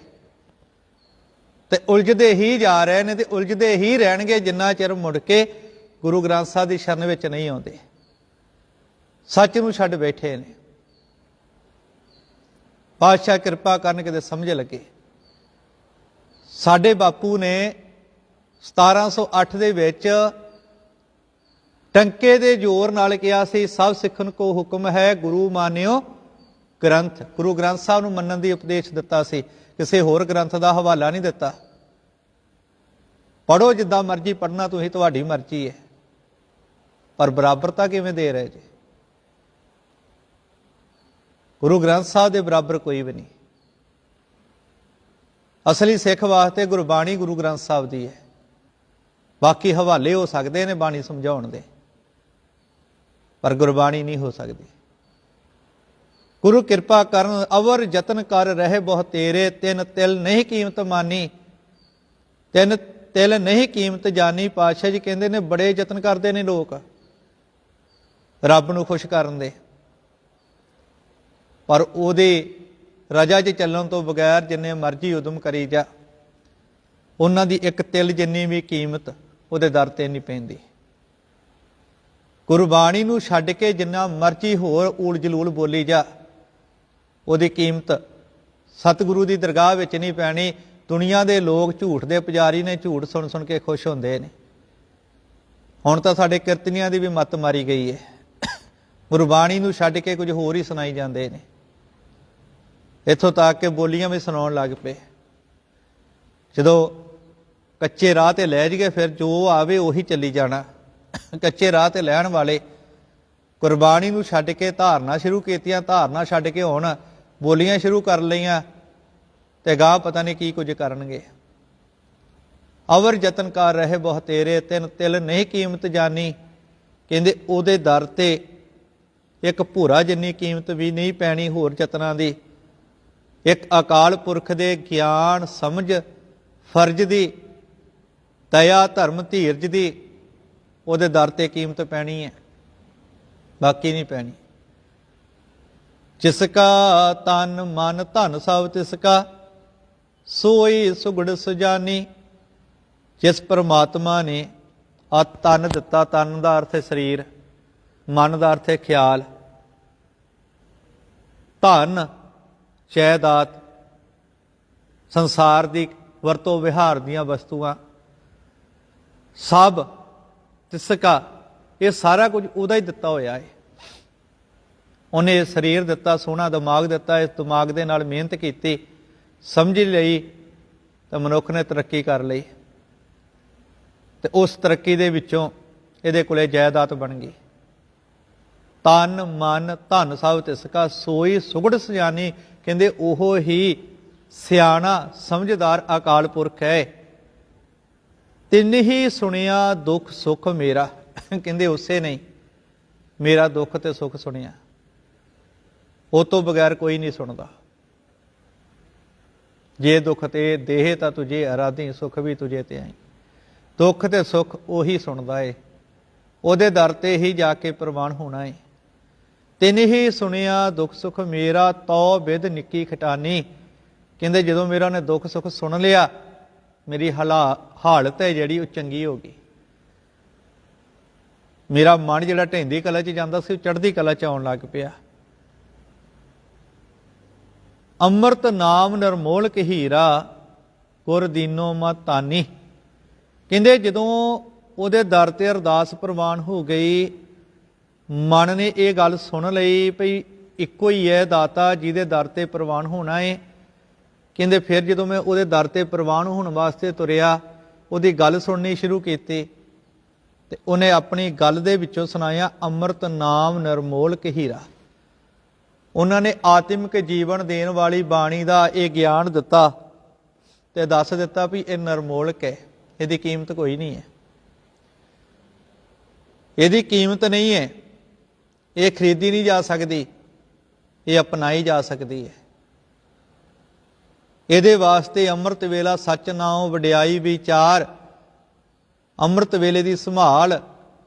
S1: ਤੇ ਉਲਝਦੇ ਹੀ ਜਾ ਰਹੇ ਨੇ ਤੇ ਉਲਝਦੇ ਹੀ ਰਹਿਣਗੇ ਜਿੰਨਾ ਚਿਰ ਮੁੜ ਕੇ ਗੁਰੂ ਗ੍ਰੰਥ ਸਾਹਿਬ ਦੀ ਸ਼ਰਨ ਵਿੱਚ ਨਹੀਂ ਆਉਂਦੇ। ਸੱਚ ਨੂੰ ਛੱਡ ਬੈਠੇ ਨੇ। ਪਾਤਸ਼ਾਹ ਕਿਰਪਾ ਕਰਨ ਕਿਤੇ ਸਮਝ ਲੱਗੇ। ਸਾਡੇ ਬਾਪੂ ਨੇ 1708 ਦੇ ਵਿੱਚ ਟੰਕੇ ਦੇ ਜ਼ੋਰ ਨਾਲ ਕਿਹਾ ਸੀ, ਸਭ ਸਿੱਖਣ ਕੋ ਹੁਕਮ ਹੈ, ਗੁਰੂ ਮਾਨਿਓ ਗ੍ਰੰਥ, ਗੁਰੂ ਗ੍ਰੰਥ ਸਾਹਿਬ ਨੂੰ ਮੰਨਣ ਦੀ ਉਪਦੇਸ਼ ਦਿੱਤਾ ਸੀ, ਕਿਸੇ ਹੋਰ ਗ੍ਰੰਥ ਦਾ ਹਵਾਲਾ ਨਹੀਂ ਦਿੱਤਾ। ਪੜੋ ਜਿੱਦਾਂ ਮਰਜ਼ੀ ਪੜਨਾ ਤੁਸੀਂ, ਤੁਹਾਡੀ ਮਰਜ਼ੀ ਹੈ। ਪਰ ਬਰਾਬਰਤਾ ਕਿਵੇਂ ਦੇ ਰਹੇ ਜੀ? ਗੁਰੂ ਗ੍ਰੰਥ ਸਾਹਿਬ ਦੇ ਬਰਾਬਰ ਕੋਈ ਵੀ ਨਹੀਂ। ਅਸਲੀ ਸਿੱਖ ਵਾਸਤੇ ਗੁਰਬਾਣੀ ਗੁਰੂ ਗ੍ਰੰਥ ਸਾਹਿਬ ਦੀ ਹੈ। ਬਾਕੀ ਹਵਾਲੇ ਹੋ ਸਕਦੇ ਨੇ ਬਾਣੀ ਸਮਝਾਉਣ ਦੇ। ਪਰ ਗੁਰਬਾਣੀ ਨਹੀਂ ਹੋ ਸਕਦੀ। ਗੁਰੂ ਕਿਰਪਾ ਕਰਨ, ਅਵਰ ਯਤਨ ਕਰ ਰਹੇ ਬਹੁ ਤੇਰੇ, ਤਿੰਨ ਤਿਲ ਨਹੀਂ ਕੀਮਤ ਮਾਨੀ। ਤਿੰਨ ਤਿਲ ਨਹੀਂ ਕੀਮਤ ਜਾਨੀ, ਪਾਤਸ਼ਾਹ ਜੀ ਕਹਿੰਦੇ ਨੇ, ਬੜੇ ਯਤਨ ਕਰਦੇ ਨੇ ਲੋਕ। ਰੱਬ ਨੂੰ ਖੁਸ਼ ਕਰਨ ਦੇ। ਪਰ ਉਹਦੇ ਰਜਾ 'ਚ ਚੱਲਣ ਤੋਂ ਬਗੈਰ ਜਿੰਨੇ ਮਰਜ਼ੀ ਉਦਮ ਕਰੀ ਜਾ, ਉਹਨਾਂ ਦੀ ਇੱਕ ਤਿਲ ਜਿੰਨੀ ਵੀ ਕੀਮਤ, ਉਹਦੇ ਦਰ ਤੇ ਨਹੀਂ ਪੈਂਦੀ। ਗੁਰਬਾਣੀ ਨੂੰ ਛੱਡ ਕੇ ਜਿੰਨਾ ਮਰਜ਼ੀ ਹੋਰ ਊਲ ਜਲੂਲ ਬੋਲੀ ਜਾ ਉਹਦੀ ਕੀਮਤ ਸਤਿਗੁਰੂ ਦੀ ਦਰਗਾਹ ਵਿੱਚ ਨਹੀਂ ਪੈਣੀ, ਦੁਨੀਆ ਦੇ ਲੋਕ ਝੂਠ ਦੇ ਪੁਜਾਰੀ ਨੇ ਝੂਠ ਸੁਣ ਸੁਣ ਕੇ ਖੁਸ਼ ਹੁੰਦੇ ਨੇ। ਹੁਣ ਤਾਂ ਸਾਡੇ ਕੀਰਤਨੀਆਂ ਦੀ ਵੀ ਮੱਤ ਮਾਰੀ ਗਈ ਹੈ। ਗੁਰਬਾਣੀ ਨੂੰ ਛੱਡ ਕੇ ਕੁਝ ਹੋਰ ਹੀ ਸੁਣਾਈ ਜਾਂਦੇ ਨੇ। ਇੱਥੋਂ ਤੱਕ ਕਿ ਬੋਲੀਆਂ ਵੀ ਸੁਣਾਉਣ ਲੱਗ ਪਏ। ਜਦੋਂ ਕੱਚੇ ਰਾਹ ਤੇ ਲੈ ਜਗੇ ਫਿਰ ਜੋ ਆਵੇ ਉਹੀ ਚੱਲੀ ਜਾਣਾ। ਕੱਚੇ ਰਾਹ ਤੇ ਲੈਣ ਵਾਲੇ ਕੁਰਬਾਨੀ ਨੂੰ ਛੱਡ ਕੇ ਧਾਰਨਾ ਸ਼ੁਰੂ ਕੀਤੀਆਂ, ਧਾਰਨਾ ਛੱਡ ਕੇ ਹੁਣ ਬੋਲੀਆਂ ਸ਼ੁਰੂ ਕਰ ਲਈਆਂ ਤੇ ਗਾਹ ਪਤਾ ਨਹੀਂ ਕੀ ਕੁਝ ਕਰਨਗੇ। ਅਵਰ ਯਤਨ ਕਰ ਰਹੇ ਬਹੁ ਤੇਰੇ, ਤਿੰਨ ਤਿਲ ਨਹੀਂ ਕੀਮਤ ਜਾਨੀ। ਕਹਿੰਦੇ ਉਹਦੇ ਦਰ ਤੇ ਇੱਕ ਭੂਰਾ ਜਿੰਨੀ ਕੀਮਤ ਵੀ ਨਹੀਂ ਪੈਣੀ ਹੋਰ ਯਤਨਾਂ ਦੀ। ਇੱਕ ਅਕਾਲ ਪੁਰਖ ਦੇ ਗਿਆਨ ਸਮਝ ਫਰਜ਼ ਦੀ, ਦਇਆ ਧਰਮ ਧੀਰਜ ਦੀ, ਉਹਦੇ ਦਰ ਤੇ ਕੀਮਤ ਪੈਣੀ ਹੈ, ਬਾਕੀ ਨਹੀਂ ਪੈਣੀ। ਜਿਸ ਕਾ ਤਨ ਮਨ ਧਨ ਸਭ ਤਿਸ ਕਾ, ਸੋਈ ਸੁਗੜ ਸੁਜਾਨੀ। ਜਿਸ ਪਰਮਾਤਮਾ ਨੇ ਆ ਤਨ ਦਿੱਤਾ, ਤਨ ਦਾ ਅਰਥ ਹੈ ਸਰੀਰ, ਮਨ ਦਾ ਅਰਥ ਹੈ ਖਿਆਲ। ਧਨ, ਜਾਇਦਾਦ, ਸੰਸਾਰ ਦੀ ਵਰਤੋਂ ਵਿਹਾਰ ਦੀਆਂ ਵਸਤੂਆਂ। ਸਭ ਤਿਸਕਾ ਇਹ ਸਾਰਾ ਕੁਝ ਉਹਦਾ ਹੀ ਦਿੱਤਾ ਹੋਇਆ ਹੈ। ਉਹਨੇ ਸਰੀਰ ਦਿੱਤਾ, ਸੋਹਣਾ ਦਿਮਾਗ ਦਿੱਤਾ, ਇਸ ਦਿਮਾਗ ਦੇ ਨਾਲ ਮਿਹਨਤ ਕੀਤੀ, ਸਮਝ ਲਈ ਤਾਂ ਮਨੁੱਖ ਨੇ ਤਰੱਕੀ ਕਰ ਲਈ। ਤੇ ਉਸ ਤਰੱਕੀ ਦੇ ਵਿੱਚੋਂ ਇਹਦੇ ਕੋਲੇ ਜਾਇਦਾਦ ਬਣ ਗਈ। ਤਨ, ਮਨ, ਧਨ ਸਭ ਤਿਸਕਾ, ਸੋਈ ਸੁਗੜ ਸਿਆਣੀ ਕਹਿੰਦੇ ਉਹ ਹੀ ਸਿਆਣਾ, ਸਮਝਦਾਰ, ਅਕਾਲ ਪੁਰਖ ਹੈ। ਤਿੰਨ ਹੀ ਸੁਣਿਆ, ਦੁੱਖ ਸੁੱਖ ਮੇਰਾ। ਕਹਿੰਦੇ ਉਸੇ ਨਹੀਂ, ਮੇਰਾ ਦੁੱਖ ਤੇ ਸੁੱਖ ਸੁਣਿਆ। ਉਹ ਤੋਂ ਬਗੈਰ ਕੋਈ ਨਹੀਂ ਸੁਣਦਾ। ਜੇ ਦੁੱਖ ਤੇ ਦੇਹ ਤਾਂ ਤੁਝੇ ਅਰਾਧੀ, ਸੁਖ ਵੀ ਤੁਝੇ ਤੇ ਆਈ। ਦੁੱਖ ਤੇ ਸੁਖ ਉਹੀ ਸੁਣਦਾ ਏ। ਉਹਦੇ ਦਰ ਤੇ ਹੀ ਜਾ ਕੇ ਪ੍ਰਵਾਨ ਹੋਣਾ ਏ। ਤਿਨ ਹੀ ਸੁਣਿਆ, ਦੁੱਖ ਸੁਖ ਮੇਰਾ, ਤੋ ਵਿਦ ਨਿੱਕੀ ਖਟਾਨੀ। ਕਹਿੰਦੇ ਜਦੋਂ ਮੇਰਾ ਉਹਨੇ ਦੁੱਖ ਸੁਖ ਸੁਣ ਲਿਆ, ਮੇਰੀ ਹਲਾ, ਹਾਲਤ ਹੈ ਜਿਹੜੀ ਉਹ ਚੰਗੀ ਹੋ ਗਈ। ਮੇਰਾ ਮਨ ਜਿਹੜਾ ਢੈਂਦੀ ਕਲਾ 'ਚ ਜਾਂਦਾ ਸੀ, ਉਹ ਚੜ੍ਹਦੀ ਕਲਾ 'ਚ ਆਉਣ ਲੱਗ ਪਿਆ। ਅੰਮ੍ਰਿਤ ਨਾਮ ਨਰਮੋਲ ਹੀਰਾ, ਗੁਰ ਦੀਨੋ ਮਤਾਨੀ ਕਹਿੰਦੇ ਜਦੋਂ ਉਹਦੇ ਦਰ ਤੇ ਅਰਦਾਸ ਪ੍ਰਵਾਨ ਹੋ ਗਈ, ਮਨ ਨੇ ਇਹ ਗੱਲ ਸੁਣ ਲਈ ਭਈ ਇੱਕੋ ਹੀ ਹੈ ਦਾਤਾ ਜਿਹਦੇ ਦਰ ਤੇ ਪ੍ਰਵਾਨ ਹੋਣਾ ਹੈ ਕਹਿੰਦੇ ਫਿਰ ਜਦੋਂ ਮੈਂ ਉਹਦੇ ਦਰ ਤੇ ਪ੍ਰਵਾਨ ਹੋਣ ਵਾਸਤੇ ਤੁਰਿਆ, ਉਹਦੀ ਗੱਲ ਸੁਣਨੀ ਸ਼ੁਰੂ ਕੀਤੀ ਤੇ ਉਹਨੇ ਆਪਣੀ ਗੱਲ ਦੇ ਵਿੱਚੋਂ ਸੁਣਾਇਆ ਅੰਮ੍ਰਿਤ ਨਾਮ ਨਰਮੋਲ ਹੀਰਾ। ਉਹਨਾਂ ਨੇ ਆਤਮਿਕ ਜੀਵਨ ਦੇਣ ਵਾਲੀ ਬਾਣੀ ਦਾ ਇਹ ਗਿਆਨ ਦਿੱਤਾ ਤੇ ਦੱਸ ਦਿੱਤਾ ਵੀ ਇਹ ਨਰਮੋਲਕ ਹੈ, ਇਹਦੀ ਕੀਮਤ ਕੋਈ ਨਹੀਂ ਹੈ। ਇਹਦੀ ਕੀਮਤ ਨਹੀਂ ਹੈ, ਇਹ ਖਰੀਦੀ ਨਹੀਂ ਜਾ ਸਕਦੀ, ਇਹ ਅਪਣਾਈ ਜਾ ਸਕਦੀ ਹੈ। ਇਹਦੇ ਵਾਸਤੇ ਅੰਮ੍ਰਿਤ ਵੇਲਾ ਸੱਚ ਨਾਮ ਵਡਿਆਈ ਵਿਚਾਰ, ਅੰਮ੍ਰਿਤ ਵੇਲੇ ਦੀ ਸੰਭਾਲ,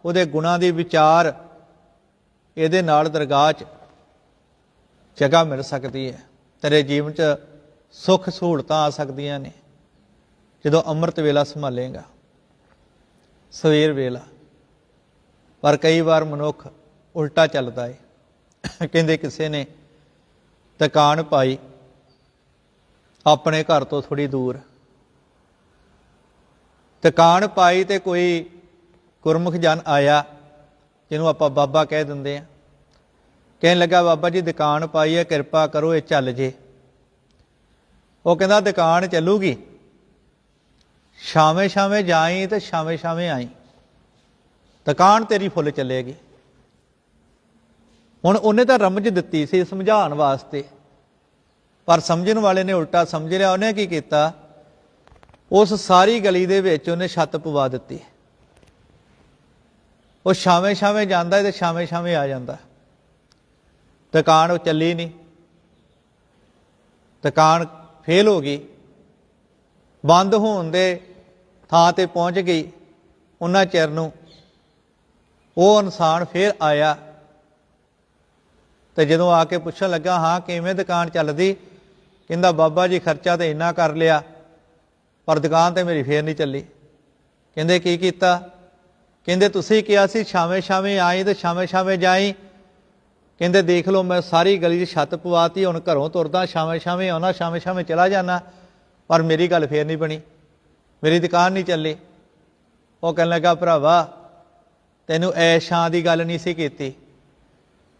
S1: ਉਹਦੇ ਗੁਣਾਂ ਦੀ ਵਿਚਾਰ, ਇਹਦੇ ਨਾਲ ਦਰਗਾਹ 'ਚ ਜਗ੍ਹਾ ਮਿਲ ਸਕਦੀ ਹੈ। ਤੇਰੇ ਜੀਵਨ 'ਚ ਸੁੱਖ ਸਹੂਲਤਾਂ ਆ ਸਕਦੀਆਂ ਨੇ। ਜਦੋਂ ਅੰਮ੍ਰਿਤ ਵੇਲਾ ਸੰਭਾਲੇਗਾ, ਸਵੇਰ ਵੇਲਾ। ਪਰ ਕਈ ਵਾਰ ਮਨੁੱਖ ਉਲਟਾ ਚੱਲਦਾ ਏ। ਕਹਿੰਦੇ ਕਿਸੇ ਨੇ ਤਕਾਨ ਪਾਈ, ਆਪਣੇ ਘਰ ਤੋਂ ਥੋੜੀ ਦੂਰ। ਤਕਾਨ ਪਾਈ ਤੇ ਕੋਈ ਗੁਰਮੁਖ ਜਨ ਆਇਆ, ਜਿਹਨੂੰ ਆਪਾਂ ਬਾਬਾ ਕਹਿ ਦਿੰਦੇ ਆ। ਕਹਿਣ ਲੱਗਾ, ਬਾਬਾ ਜੀ, ਦੁਕਾਨ ਪਾਈ ਹੈ, ਕਿਰਪਾ ਕਰੋ, ਇਹ ਚੱਲ ਜੇ। ਉਹ ਕਹਿੰਦਾ, ਦੁਕਾਨ ਚੱਲੂਗੀ। ਸ਼ਾਮੇ ਸ਼ਾਮੇ ਜਾਈ ਤੇ ਸ਼ਾਮੇ ਸ਼ਾਮੇ ਆਈ। ਦੁਕਾਨ ਤੇਰੀ ਫੁੱਲ ਚੱਲੇਗੀ। ਹੁਣ ਉਹਨੇ ਤਾਂ ਰਮਜ ਦਿੱਤੀ ਸੀ ਸਮਝਾਉਣ ਵਾਸਤੇ। ਪਰ ਸਮਝਣ ਵਾਲੇ ਨੇ ਉਲਟਾ ਸਮਝ ਲਿਆ। ਉਹਨੇ ਕੀ ਕੀਤਾ? ਉਸ ਸਾਰੀ ਗਲੀ ਦੇ ਵਿੱਚ ਉਹਨੇ ਛੱਤ ਪਵਾ ਦਿੱਤੀ। ਉਹ ਸ਼ਾਮੇ ਸ਼ਾਮੇ ਜਾਂਦਾ ਤੇ ਸ਼ਾਮੇ ਸ਼ਾਮੇ ਆ ਜਾਂਦਾ। ਦੁਕਾਨ ਉਹ ਚੱਲੀ ਨਹੀਂ। ਦੁਕਾਨ ਫੇਲ ਹੋ ਗਈ। ਬੰਦ ਹੋਣ ਦੇ ਥਾਂ ਤੇ ਪਹੁੰਚ ਗਈ ਉਹਨਾਂ ਚਿਰ ਨੂੰ। ਉਹ ਇਨਸਾਨ ਫੇਰ ਆਇਆ ਤੇ ਜਦੋਂ ਆ ਕੇ ਪੁੱਛਣ ਲੱਗਾ, ਹਾਂ, ਕਿਵੇਂ ਦੁਕਾਨ ਚੱਲਦੀ? ਕਹਿੰਦਾ, ਬਾਬਾ ਜੀ, ਖਰਚਾ ਤੇ ਇੰਨਾ ਕਰ ਲਿਆ, ਪਰ ਦੁਕਾਨ ਤੇ ਮੇਰੀ ਫੇਰ ਨਹੀਂ ਚੱਲੀ। ਕਹਿੰਦੇ, ਕੀ ਕੀਤਾ? ਕਹਿੰਦੇ, ਤੁਸੀਂ ਕਿਹਾ ਸੀ ਛਾਵੇਂ ਛਾਵੇਂ ਆਈ ਤੇ ਛਾਵੇਂ ਛਾਵੇਂ ਜਾਈ। ਕਹਿੰਦੇ, ਦੇਖ ਲਓ, ਮੈਂ ਸਾਰੀ ਗਲੀ 'ਚ ਛੱਤ ਪਵਾਤੀ, ਹੁਣ ਘਰੋਂ ਤੁਰਦਾ ਸ਼ਾਮੇ ਸ਼ਾਮੇ ਆਉਣਾ ਸ਼ਾਮੇ ਸ਼ਾਮੇ ਚਲਾ ਜਾਣਾ ਪਰ ਮੇਰੀ ਗੱਲ ਫੇਰ ਨਹੀਂ ਬਣੀ। ਮੇਰੀ ਦੁਕਾਨ ਨਹੀਂ ਚੱਲੀ। ਉਹ ਕਹਿਣ ਲੱਗਾ, ਭਰਾਵਾ, ਤੈਨੂੰ ਐਸ਼ਾਂ ਦੀ ਗੱਲ ਨਹੀਂ ਸੀ ਕੀਤੀ।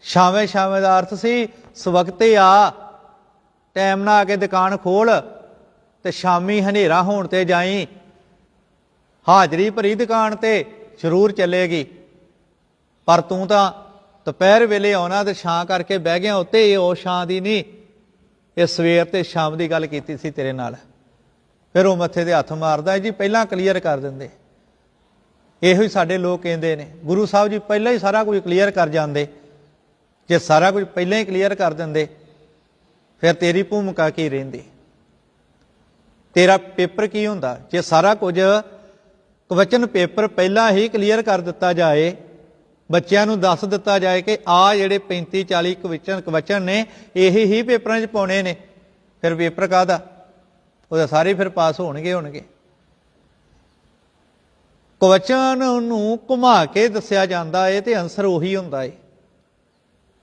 S1: ਸ਼ਾਮੇ ਸ਼ਾਮੇ ਦਾ ਅਰਥ ਸੀ, ਸਵਖਤੇ ਆ, ਟਾਈਮ ਨਾਲ ਆ ਕੇ ਦੁਕਾਨ ਖੋਲ ਤੇ ਸ਼ਾਮੀ ਹਨੇਰਾ ਹੋਣ ਤੇ ਜਾਈ। ਹਾਜ਼ਰੀ ਭਰੀ ਦੁਕਾਨ ਤੇ ਜ਼ਰੂਰ ਚੱਲੇਗੀ। ਪਰ ਤੂੰ ਤਾਂ ਦੁਪਹਿਰ ਵੇਲੇ ਆਉਣਾ ਤੇ ਛਾਂ ਕਰਕੇ ਬਹਿ ਗਿਆ, ਉੱਤੇ ਇਹ ਉਹ ਛਾਂ ਦੀ ਨਹੀਂ। ਇਹ ਸਵੇਰ ਤੇ ਸ਼ਾਮ ਦੀ ਗੱਲ ਕੀਤੀ ਸੀ ਤੇਰੇ ਨਾਲ। ਫਿਰ ਉਹ ਮੱਥੇ ਤੇ ਹੱਥ ਮਾਰਦਾ, ਜੀ, ਪਹਿਲਾਂ ਕਲੀਅਰ ਕਰ ਦਿੰਦੇ। ਇਹੋ ਹੀ ਸਾਡੇ ਲੋਕ ਕਹਿੰਦੇ ਨੇ। ਗੁਰੂ ਸਾਹਿਬ ਜੀ, ਪਹਿਲਾਂ ਹੀ ਸਾਰਾ ਕੁਝ ਕਲੀਅਰ ਕਰ ਜਾਂਦੇ। ਜੇ ਸਾਰਾ ਕੁਝ ਪਹਿਲਾਂ ਹੀ ਕਲੀਅਰ ਕਰ ਦਿੰਦੇ, ਫਿਰ ਤੇਰੀ ਭੂਮਿਕਾ ਕੀ ਰਹਿੰਦੀ? ਤੇਰਾ ਪੇਪਰ ਕੀ ਹੁੰਦਾ? ਜੇ ਸਾਰਾ ਕੁਝ ਕਵਚਨ ਪੇਪਰ ਪਹਿਲਾਂ ਹੀ ਕਲੀਅਰ ਕਰ ਦਿੱਤਾ ਜਾਏ ਬੱਚਿਆਂ ਨੂੰ ਦੱਸ ਦਿੱਤਾ ਜਾਏ ਕਿ ਆ ਜਿਹੜੇ 35 40 ਕਵਚਨ ਕਵਚਨ ਨੇ, ਇਹੀ ਹੀ ਪੇਪਰਾਂ 'ਚ ਪਾਉਣੇ ਨੇ। ਫਿਰ ਪੇਪਰ ਕਾਹਦਾ? ਉਹਦਾ ਸਾਰੇ ਫਿਰ ਪਾਸ ਹੋਣਗੇ ਹੋਣਗੇ। ਕਵਚਨ ਨੂੰ ਘੁਮਾ ਕੇ ਦੱਸਿਆ ਜਾਂਦਾ ਏ ਤੇ ਆਨਸਰ ਉਹੀ ਹੁੰਦਾ ਏ।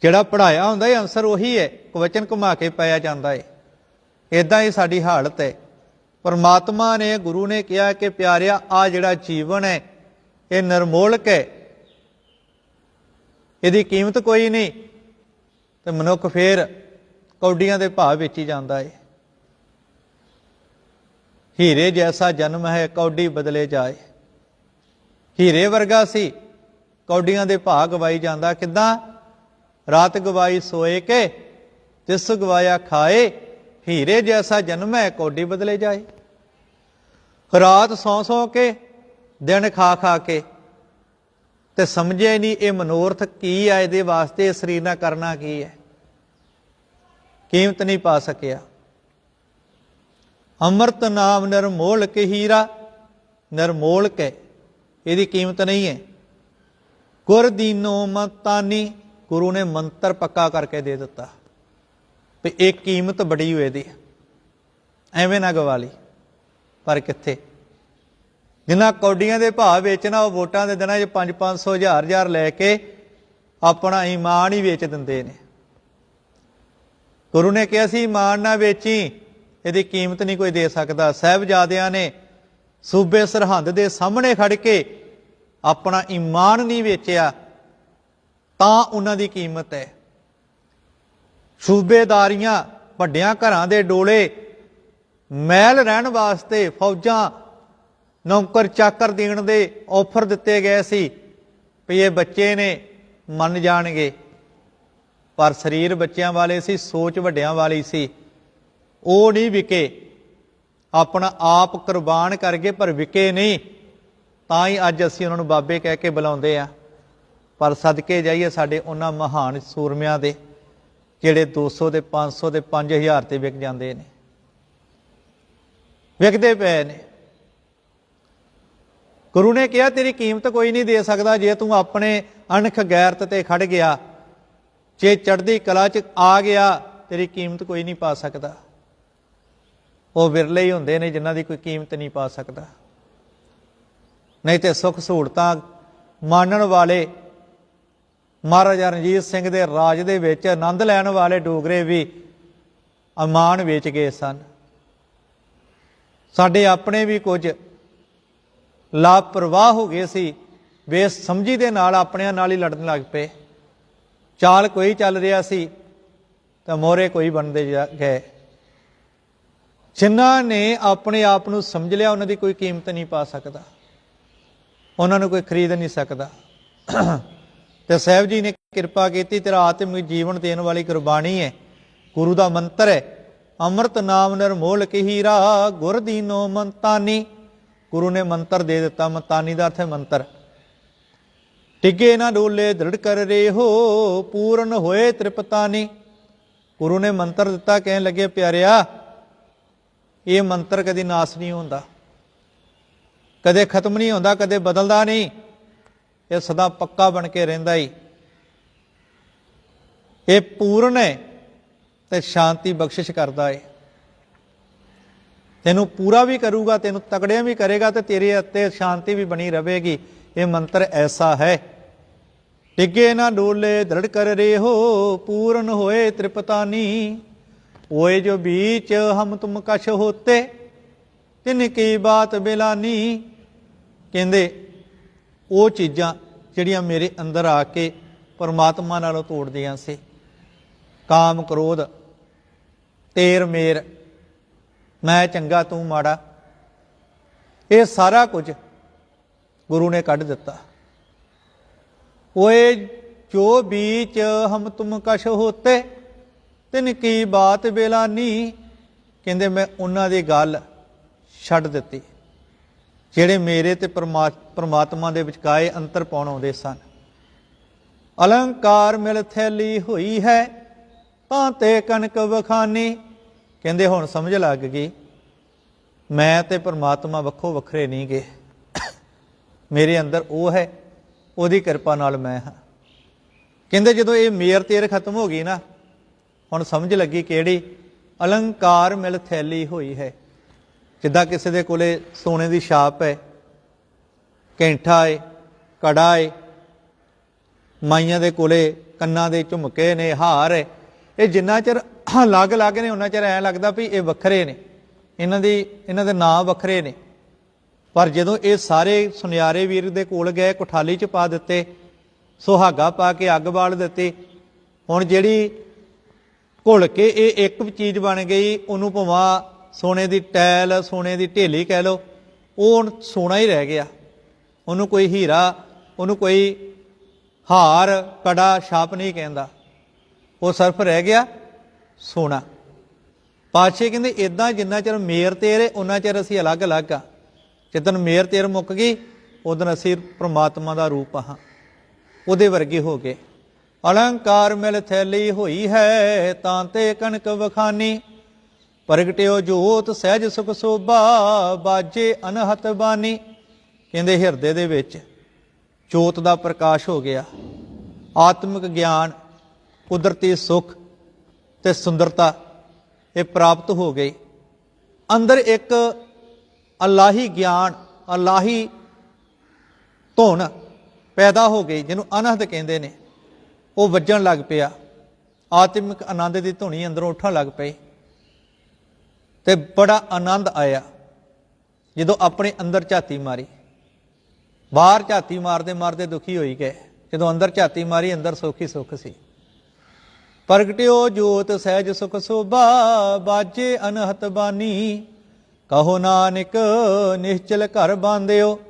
S1: ਜਿਹੜਾ ਪੜਾਇਆ ਹੁੰਦਾ ਏ ਆਨਸਰ ਉਹੀ ਹੈ ਕਵਚਨ ਘੁਮਾ ਕੇ ਪਾਇਆ ਜਾਂਦਾ ਏ। ਇਦਾਂ ਹੀ ਸਾਡੀ ਹਾਲਤ ਹੈ ਪਰਮਾਤਮਾ ਨੇ, ਗੁਰੂ ਨੇ ਕਿਹਾ ਕਿ ਪਿਆਰਿਆ ਆ ਜਿਹੜਾ ਜੀਵਨ ਹੈ ਇਹ ਨਿਰਮੋਲਕ ਹੈ ਇਹਦੀ ਕੀਮਤ ਕੋਈ ਨਹੀਂ। ਤੇ ਮਨੁੱਖ ਫੇਰ ਕੌਡੀਆਂ ਦੇ ਭਾਅ ਵੇਚੀ ਜਾਂਦਾ ਏ। ਹੀਰੇ ਜੈਸਾ ਜਨਮ ਹੈ, ਕੌਡੀ ਬਦਲੇ ਜਾਏ। ਹੀਰੇ ਵਰਗਾ ਸੀ, ਕੌਡੀਆਂ ਦੇ ਭਾਅ ਗਵਾਈ ਜਾਂਦਾ। ਕਿਦਾਂ? ਰਾਤ ਗਵਾਈ ਸੋਏ ਕੇ, ਤਿਸ ਗਵਾਇਆ ਖਾਏ। ਹੀਰੇ ਜੈਸਾ ਜਨਮ ਹੈ, ਕੌਡੀ ਬਦਲੇ ਜਾਏ। ਰਾਤ ਸੌ ਸੌ ਕੇ, ਦਿਨ ਖਾ ਖਾ ਕੇ। ਤੇ ਸਮਝਿਆ ਹੀ ਨਹੀਂ, ਇਹ ਮਨੋਰਥ ਕੀ ਹੈ ਇਹਦੇ ਵਾਸਤੇ ਇਸ ਸਰੀਰ ਨਾਲ ਕਰਨਾ ਕੀ ਹੈ? ਕੀਮਤ ਨਹੀਂ ਪਾ ਸਕਿਆ। ਅੰਮ੍ਰਿਤ ਨਾਮ ਨਿਰਮੋਲ ਨਿਰਮੋਲਕ ਹੀਰਾ ਨਿਰਮੋਲ ਹੈ, ਇਹਦੀ ਕੀਮਤ ਨਹੀਂ ਹੈ। ਗੁਰ ਦੀਨੋ ਮਤਾਨੀ ਗੁਰੂ ਨੇ ਮੰਤਰ ਪੱਕਾ ਕਰਕੇ ਦੇ ਦਿੱਤਾ ਵੀ ਇਹ ਕੀਮਤ ਬੜੀ ਹੋਏ ਦੀ ਐਵੇਂ ਨਾ ਗਵਾ ਲਈ ਪਰ ਕਿੱਥੇ? ਜਿਨ੍ਹਾਂ ਕੌਡੀਆਂ ਦੇ ਭਾਅ ਵੇਚਣਾ, ਉਹ ਵੋਟਾਂ ਦੇ ਦਿਨਾਂ 'ਚ 5-500 ਹਜ਼ਾਰ ਹਜ਼ਾਰ ਲੈ ਕੇ ਆਪਣਾ ਈਮਾਨ ਹੀ ਵੇਚ ਦਿੰਦੇ ਨੇ। ਗੁਰੂ ਨੇ ਕਿਹਾ ਸੀ, ਈਮਾਨ ਨਾ ਵੇਚੀ, ਇਹਦੀ ਕੀਮਤ ਨਹੀਂ ਕੋਈ ਦੇ ਸਕਦਾ। ਸਹਿਬਜ਼ਾਦਿਆਂ ਨੇ ਸੂਬੇ ਸਰਹੰਦ ਦੇ ਸਾਹਮਣੇ ਖੜ ਕੇ ਆਪਣਾ ਈਮਾਨ ਨਹੀਂ ਵੇਚਿਆ, ਤਾਂ ਉਹਨਾਂ ਦੀ ਕੀਮਤ ਹੈ। ਸੂਬੇਦਾਰੀਆਂ ਵੱਡਿਆਂ ਘਰਾਂ ਦੇ ਡੋਲੇ, ਮਹਿਲ ਰਹਿਣ ਵਾਸਤੇ ਫੌਜਾਂ ਨੌਕਰ ਚਾਕਰ ਦੇਣ ਦੇ ਆਫਰ ਦਿੱਤੇ ਗਏ ਸੀ ਵੀ ਇਹ ਬੱਚੇ ਨੇ ਮੰਨ ਜਾਣਗੇ। ਪਰ ਸਰੀਰ ਬੱਚਿਆਂ ਵਾਲੇ ਸੀ, ਸੋਚ ਵੱਡਿਆਂ ਵਾਲੀ ਸੀ। ਉਹ ਨਹੀਂ ਵਿਕੇ। ਆਪਣਾ ਆਪ ਕੁਰਬਾਨ ਕਰਕੇ ਪਰ ਵਿਕੇ ਨਹੀਂ। ਤਾਂ ਹੀ ਅੱਜ ਅਸੀਂ ਉਹਨਾਂ ਨੂੰ ਬਾਬੇ ਕਹਿ ਕੇ ਬੁਲਾਉਂਦੇ ਆ। ਪਰ ਸਦਕੇ ਜਾਈਏ ਸਾਡੇ ਉਹਨਾਂ ਮਹਾਨ ਸੂਰਮਿਆਂ ਦੇ, ਜਿਹੜੇ 200 ਦੇ 500 ਦੇ 5000 ਤੇ ਵਿਕ ਜਾਂਦੇ ਨੇ। ਵਿਕਦੇ ਪਏ ਨੇ। ਗੁਰੂ ਨੇ ਕਿਹਾ, ਤੇਰੀ ਕੀਮਤ ਕੋਈ ਨਹੀਂ ਦੇ ਸਕਦਾ ਜੇ ਤੂੰ ਆਪਣੇ ਅਣਖ ਗੈਰਤ ਤੇ ਖੜ ਗਿਆ। ਜੇ ਚੜ੍ਹਦੀ ਕਲਾ 'ਚ ਆ ਗਿਆ, ਤੇਰੀ ਕੀਮਤ ਕੋਈ ਨਹੀਂ ਪਾ ਸਕਦਾ। ਉਹ ਵਿਰਲੇ ਹੀ ਹੁੰਦੇ ਨੇ ਜਿਨ੍ਹਾਂ ਦੀ ਕੋਈ ਕੀਮਤ ਨਹੀਂ ਪਾ ਸਕਦਾ। ਨਹੀਂ ਤੇ ਸੁੱਖ ਸਹੂਲਤਾਂ ਮਾਣਨ ਵਾਲੇ ਮਹਾਰਾਜਾ ਰਣਜੀਤ ਸਿੰਘ ਦੇ ਰਾਜ ਦੇ ਵਿੱਚ ਆਨੰਦ ਲੈਣ ਵਾਲੇ ਡੋਗਰੇ ਵੀ ਅਮਾਨ ਵੇਚ ਗਏ ਸਨ। ਸਾਡੇ ਆਪਣੇ ਵੀ ਕੁਝ ਲਾਪਰਵਾਹ ਹੋ ਗਏ ਸੀ। ਬੇਸਮਝੀ ਦੇ ਨਾਲ ਆਪਣਿਆਂ ਨਾਲ ਹੀ ਲੜਨ ਲੱਗ ਪਏ। ਚਾਲ ਕੋਈ ਚੱਲ ਰਿਹਾ ਸੀ ਤਾਂ ਮੋਰੇ ਕੋਈ ਬਣਦੇ ਜਾ- ਗਏ। ਜਿਨ੍ਹਾਂ ਨੇ ਆਪਣੇ ਆਪ ਨੂੰ ਸਮਝ ਲਿਆ, ਉਹਨਾਂ ਦੀ ਕੋਈ ਕੀਮਤ ਨਹੀਂ ਪਾ ਸਕਦਾ। ਉਹਨਾਂ ਨੂੰ ਕੋਈ ਖਰੀਦ ਨਹੀਂ ਸਕਦਾ। ਤੇ ਸਾਹਿਬ ਜੀ ਨੇ ਕਿਰਪਾ ਕੀਤੀ, ਤੇਰਾ ਆਤਮਿਕ ਜੀਵਨ ਦੇਣ ਵਾਲੀ ਕੁਰਬਾਨੀ ਹੈ। ਗੁਰੂ ਦਾ ਮੰਤਰ ਹੈ, ਅੰਮ੍ਰਿਤ ਨਾਮ ਨਿਰਮੋਲ ਕੀ ਹੀਰਾ, ਗੁਰ ਦੀਨੋ ਮੰਤਾਨੀ। ਗੁਰੂ ਨੇ ਮੰਤਰ ਦੇ ਦਿੱਤਾ, ਮਤਾਨੀ ਦਾ ਅਰਥ ਹੈ ਮੰਤਰ। ਟਿੱਗੇ ਨਾ ਡੋਲੇ, ਦ੍ਰਿੜ ਕਰ ਰੇ ਹੋ ਪੂਰਨ ਹੋਏ ਤ੍ਰਿਪਤਾਨੀ। ਗੁਰੂ ਨੇ ਮੰਤਰ ਦਿੱਤਾ, ਕਹਿਣ ਲੱਗੇ, ਪਿਆਰਿਆ, ਇਹ ਮੰਤਰ ਕਦੀ ਨਾਸ ਨਹੀਂ ਹੁੰਦਾ। ਕਦੇ ਖਤਮ ਨਹੀਂ ਹੁੰਦਾ, ਕਦੇ ਬਦਲਦਾ ਨਹੀਂ। ਇਹ ਸਦਾ ਪੱਕਾ ਬਣ ਕੇ ਰਹਿੰਦਾ ਹੀ ਇਹ ਪੂਰਨ ਹੈ ਤੇ ਸ਼ਾਂਤੀ ਬਖਸ਼ਿਸ਼ ਕਰਦਾ ਹੈ ਤੈਨੂੰ ਪੂਰਾ ਵੀ ਕਰੂਗਾ, ਤੈਨੂੰ ਤਕੜਿਆਂ ਵੀ ਕਰੇਗਾ ਤੇ ਤੇਰੇ ਉੱਤੇ ਸ਼ਾਂਤੀ ਵੀ ਬਣੀ ਰਹੇਗੀ। ਇਹ ਮੰਤਰ ਐਸਾ ਹੈ। ਟਿੱਗੇ ਨਾ ਡੋਲੇ, ਦ੍ਰਿੜ ਕਰ ਰੇ ਹੋ ਪੂਰਨ ਹੋਏ ਤ੍ਰਿਪਤਾਨੀ। ਹੋਏ ਜੋ ਬੀਚ ਹਮ ਤੁਮ ਕਛ ਹੋਤੇ, ਤਿਨ ਕੀ ਬਾਤ ਬਿਲਾਨੀ। ਕਹਿੰਦੇ, ਉਹ ਚੀਜ਼ਾਂ ਜਿਹੜੀਆਂ ਮੇਰੇ ਅੰਦਰ ਆ ਕੇ ਪਰਮਾਤਮਾ ਨਾਲੋਂ ਤੋੜਦੀਆਂ ਸੀ। ਕਾਮ ਕ੍ਰੋਧ, ਤੇਰ ਮੇਰ ਮੈਂ ਚੰਗਾ, ਤੂੰ ਮਾੜਾ। ਇਹ ਸਾਰਾ ਕੁਝ ਗੁਰੂ ਨੇ ਕੱਢ ਦਿੱਤਾ। ਓਏ, ਜੋ ਬੀਚ ਹਮ ਤੁਮ ਕਛ ਹੋਤੇ, ਤਿਨ ਕੀ ਬਾਤ ਬੇਲਾਨੀ ਕਹਿੰਦੇ, ਮੈਂ ਉਹਨਾਂ ਦੀ ਗੱਲ ਛੱਡ ਦਿੱਤੀ, ਜਿਹੜੇ ਮੇਰੇ ਤੇ ਪਰਮਾ- ਪਰਮਾਤਮਾ ਦੇ ਵਿਚਕਾਏ ਅੰਤਰ ਪਾਉਣ ਆਉਂਦੇ ਸਨ। ਅਲੰਕਾਰ ਮਿਲ ਥੈਲੀ ਹੋਈ ਹੈ, ਤਾਂ ਤੇ ਕਨਕ ਵਖਾਨੀ। ਕਹਿੰਦੇ ਹੁਣ ਸਮਝ ਲੱਗ ਗਈ, ਮੈਂ ਤੇ ਪਰਮਾਤਮਾ ਵੱਖੋ ਵੱਖਰੇ ਨਹੀਂ ਗਏ। ਮੇਰੇ ਅੰਦਰ ਉਹ ਹੈ, ਉਹਦੀ ਕਿਰਪਾ ਨਾਲ ਮੈਂ ਹਾਂ। ਕਹਿੰਦੇ ਜਦੋਂ ਇਹ ਮੇਰ ਤੇਰ ਖਤਮ ਹੋ ਗਈ ਨਾ, ਹੁਣ ਸਮਝ ਲੱਗੀ ਕਿਹੜੀ ਅਲੰਕਾਰ ਮਿਲ ਥੈਲੀ ਹੋਈ ਹੈ। ਜਿੱਦਾਂ ਕਿਸੇ ਦੇ ਕੋਲੇ ਸੋਨੇ ਦੀ ਛਾਪ ਹੈ, ਕੈਂਠਾ ਹੈ, ਕੜਾ ਹੈ, ਮਾਈਆਂ ਦੇ ਕੋਲੇ ਕੰਨਾਂ ਦੇ ਝੁਮਕੇ ਨੇ ਹਾਰ ਹੈ, ਇਹ ਜਿੰਨਾ ਚਿਰ ਲੱਗ ਲੱਗ ਨੇ, ਉਹਨਾਂ ਚਿਰ ਐ ਲੱਗਦਾ ਵੀ ਇਹ ਵੱਖਰੇ ਨੇ। ਇਹਨਾਂ ਦੀ, ਇਹਨਾਂ ਦੇ ਨਾਂ ਵੱਖਰੇ ਨੇ। ਪਰ ਜਦੋਂ ਇਹ ਸਾਰੇ ਸੁਨਿਆਰੇ ਵੀਰ ਦੇ ਕੋਲ ਗਏ, ਕੋਠਾਲੀ 'ਚ ਪਾ ਦਿੱਤੇ, ਸੁਹਾਗਾ ਪਾ ਕੇ ਅੱਗ ਬਾਲ ਦਿੱਤੀ, ਹੁਣ ਜਿਹੜੀ ਘੁਲ ਕੇ ਇਹ ਇੱਕ ਚੀਜ਼ ਬਣ ਗਈ, ਉਹਨੂੰ ਭਵਾਂ ਸੋਨੇ ਦੀ ਟੈਲ, ਸੋਨੇ ਦੀ ਢੇਲੀ ਕਹਿ ਲਓ, ਉਹ ਹੁਣ ਸੋਨਾ ਹੀ ਰਹਿ ਗਿਆ। ਉਹਨੂੰ ਕੋਈ ਹੀਰਾ, ਉਹਨੂੰ ਕੋਈ ਹਾਰ, ਕੜਾ, ਛਾਪ ਨਹੀਂ ਕਹਿੰਦਾ। ਉਹ ਸਿਰਫ ਰਹਿ ਗਿਆ। ਸੋਨਾ ਪਾਛੇ ਕਹਿੰਦੇ ਇਦਾਂ ਜਿੰਨਾ ਚਿਰ ਮੇਰ ਤੇਰੇ ਉਹਨਾਂ ਚਿਰ ਅਸੀਂ ਅਲੱਗ-ਅਲੱਗ ਆ। ਜਿੱਦਨ ਮੇਰ ਤੇਰ ਮੁੱਕ ਗਈ ਉਦੋਂ ਅਸੀਂ ਪ੍ਰਮਾਤਮਾ ਦਾ ਰੂਪ ਹਾਂ ਉਹਦੇ ਵਰਗੇ ਹੋ ਗਏ। ਅਲੰਕਾਰ ਮਿਲ ਥੈਲੀ ਹੋਈ ਹੈ, ਤਾਂ ਤੇ ਕਣਕ ਵਖਾਨੀ। ਪ੍ਰਗਟਿਓ ਜੋਤ ਸਹਿਜ ਸੁਖ ਸੋਭਾ, ਬਾਜੇ ਅਨਹਤ ਬਾਨੀ। ਕਹਿੰਦੇ, ਹਿਰਦੇ ਦੇ ਵਿੱਚ ਜੋਤ ਦਾ ਪ੍ਰਕਾਸ਼ ਹੋ ਗਿਆ। ਆਤਮਿਕ ਗਿਆਨ, ਕੁਦਰਤੀ ਸੁਖ ਤੇ ਸੁੰਦਰਤਾ, ਇਹ ਪ੍ਰਾਪਤ ਹੋ ਗਈ। ਅੰਦਰ ਇੱਕ ਅਲਾਹੀ ਗਿਆਨ, ਅਲਾਹੀ ਧੁਨ ਪੈਦਾ ਹੋ ਗਈ, ਜਿਹਨੂੰ ਅਨਹਦ ਕਹਿੰਦੇ ਨੇ। ਉਹ ਵੱਜਣ ਲੱਗ ਪਿਆ। ਆਤਮਿਕ ਆਨੰਦ ਦੀ ਧੁਨੀ ਅੰਦਰੋਂ ਉੱਠਣ ਲੱਗ ਪਈ। ਤੇ ਬੜਾ ਆਨੰਦ ਆਇਆ, ਜਦੋਂ ਆਪਣੇ ਅੰਦਰ ਝਾਤੀ ਮਾਰੀ। ਬਾਹਰ ਝਾਤੀ ਮਾਰਦੇ ਮਾਰਦੇ ਦੁਖੀ ਹੋਈ ਗਏ। ਜਦੋਂ ਅੰਦਰ ਝਾਤੀ ਮਾਰੀ, ਅੰਦਰ ਸੁਖੀ ਸੁੱਖ ਸੀ। ਪ੍ਰਗਟਿਓ ਜੋਤ ਸਹਿਜ ਸੁਖ ਸੋਭਾ, ਬਾਜੇ ਅਨਹਤ ਬਾਨੀ। ਕਹੋ ਨਾਨਕ, ਨਿਸ਼ਚਲ ਘਰ ਬਾਂਧਿਓ,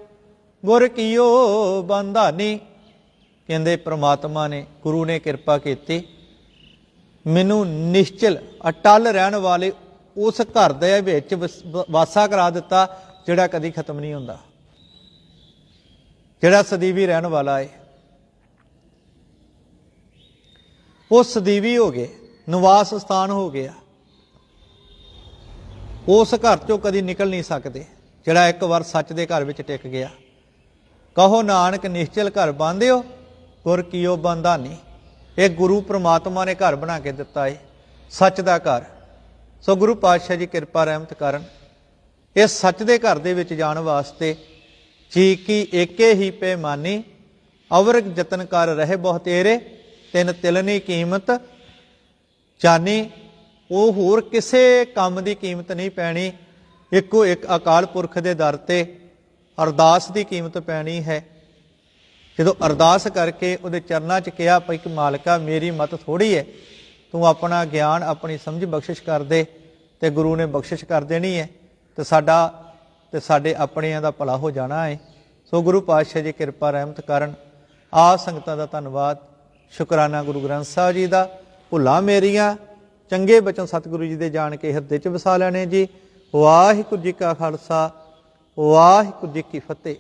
S1: ਗੁਰ ਕੀਓ ਬੰਧਾਨੀ। ਕਹਿੰਦੇ ਪ੍ਰਮਾਤਮਾ ਨੇ, ਗੁਰੂ ਨੇ ਕਿਰਪਾ ਕੀਤੀ। ਮੈਨੂੰ ਨਿਸ਼ਚਲ, ਅਟਲ ਰਹਿਣ ਵਾਲੇ ਉਸ ਘਰ ਦੇ ਵਿੱਚ ਵਸ- ਵਾਸਾ ਕਰਾ ਦਿੱਤਾ, ਜਿਹੜਾ ਕਦੀ ਖਤਮ ਨਹੀਂ ਹੁੰਦਾ। ਜਿਹੜਾ ਸਦੀਵੀ ਰਹਿਣ ਵਾਲਾ ਹੈ ਉਹ ਸਦੀਵੀ ਹੋ ਗਏ, ਨਿਵਾਸ ਸਥਾਨ ਹੋ ਗਿਆ। ਉਸ ਘਰ ਚੋਂ ਕਦੀ ਨਿਕਲ ਨਹੀਂ ਸਕਦੇ, ਜਿਹੜਾ ਇੱਕ ਵਾਰ ਸੱਚ ਦੇ ਘਰ ਵਿੱਚ ਟਿਕ ਗਿਆ। ਕਹੋ, ਨਾਨਕ, ਨਿਸ਼ਚਲ ਘਰ ਬਾਂਧਿਓ ਗੁਰ ਕੀਓ ਬੰਧਾਨੀ ਇਹ ਗੁਰੂ ਪ੍ਰਮਾਤਮਾ ਨੇ ਘਰ ਬਣਾ ਕੇ ਦਿੱਤਾ ਏ, ਸੱਚ ਦਾ ਘਰ। ਸੋ ਗੁਰੂ ਪਾਤਸ਼ਾਹ ਜੀ ਕਿਰਪਾ ਰਹਿਮਤ ਕਰਨ। ਇਹ ਸੱਚ ਦੇ ਘਰ ਦੇ ਵਿੱਚ ਜਾਣ ਵਾਸਤੇ ਜੀ ਕੀ ਏਕੇ ਹੀ ਪੈਮਾਨੀ, ਅਵਰਗ ਯਤਨ ਕਰ ਰਹੇ ਬਹੁ ਤੇਰੇ ਤਿੰਨ ਤਿਲਨੀ ਕੀਮਤ, ਜਾਨੀ ਉਹ ਹੋਰ ਕਿਸੇ ਕੰਮ ਦੀ ਕੀਮਤ ਨਹੀਂ ਪੈਣੀ। ਇੱਕੋ ਇੱਕ ਅਕਾਲ ਪੁਰਖ ਦੇ ਦਰ ਤੇ ਅਰਦਾਸ ਦੀ ਕੀਮਤ ਪੈਣੀ ਹੈ। ਜਦੋਂ ਅਰਦਾਸ ਕਰਕੇ ਉਹਦੇ ਚਰਨਾਂ 'ਚ ਕਿਹਾ, ਭਈ ਕਿ ਮਾਲਕਾ, ਮੇਰੀ ਮਤ ਥੋੜੀ ਹੈ ਤੂੰ ਆਪਣਾ ਗਿਆਨ, ਆਪਣੀ ਸਮਝ ਬਖਸ਼ਿਸ਼ ਕਰ ਦੇ ਤੇ ਗੁਰੂ ਨੇ ਬਖਸ਼ਿਸ਼ ਕਰ ਦੇਣੀ ਹੈ ਤੇ ਸਾਡਾ ਤੇ ਸਾਡੇ ਆਪਣਿਆਂ ਦਾ ਭਲਾ ਹੋ ਜਾਣਾ ਹੈ ਸੋ ਗੁਰੂ ਪਾਤਸ਼ਾਹ ਜੀ ਕਿਰਪਾ ਰਹਿਮਤ ਕਰਨ। ਆ ਸੰਗਤਾਂ ਦਾ ਧੰਨਵਾਦ। ਸ਼ੁਕਰਾਨਾ ਗੁਰੂ ਗ੍ਰੰਥ ਸਾਹਿਬ ਜੀ ਦਾ। ਭੁੱਲਾਂ ਮੇਰੀਆਂ, ਚੰਗੇ ਬਚਨ ਸਤਿਗੁਰੂ ਜੀ ਦੇ ਜਾਣ ਕੇ ਹਿਰਦੇ 'ਚ ਵਸਾ ਲੈਣੇ ਜੀ। ਵਾਹਿਗੁਰੂ ਜੀ ਕਾ ਖਾਲਸਾ, ਵਾਹਿਗੁਰੂ ਜੀ ਕੀ ਫਤਿਹ।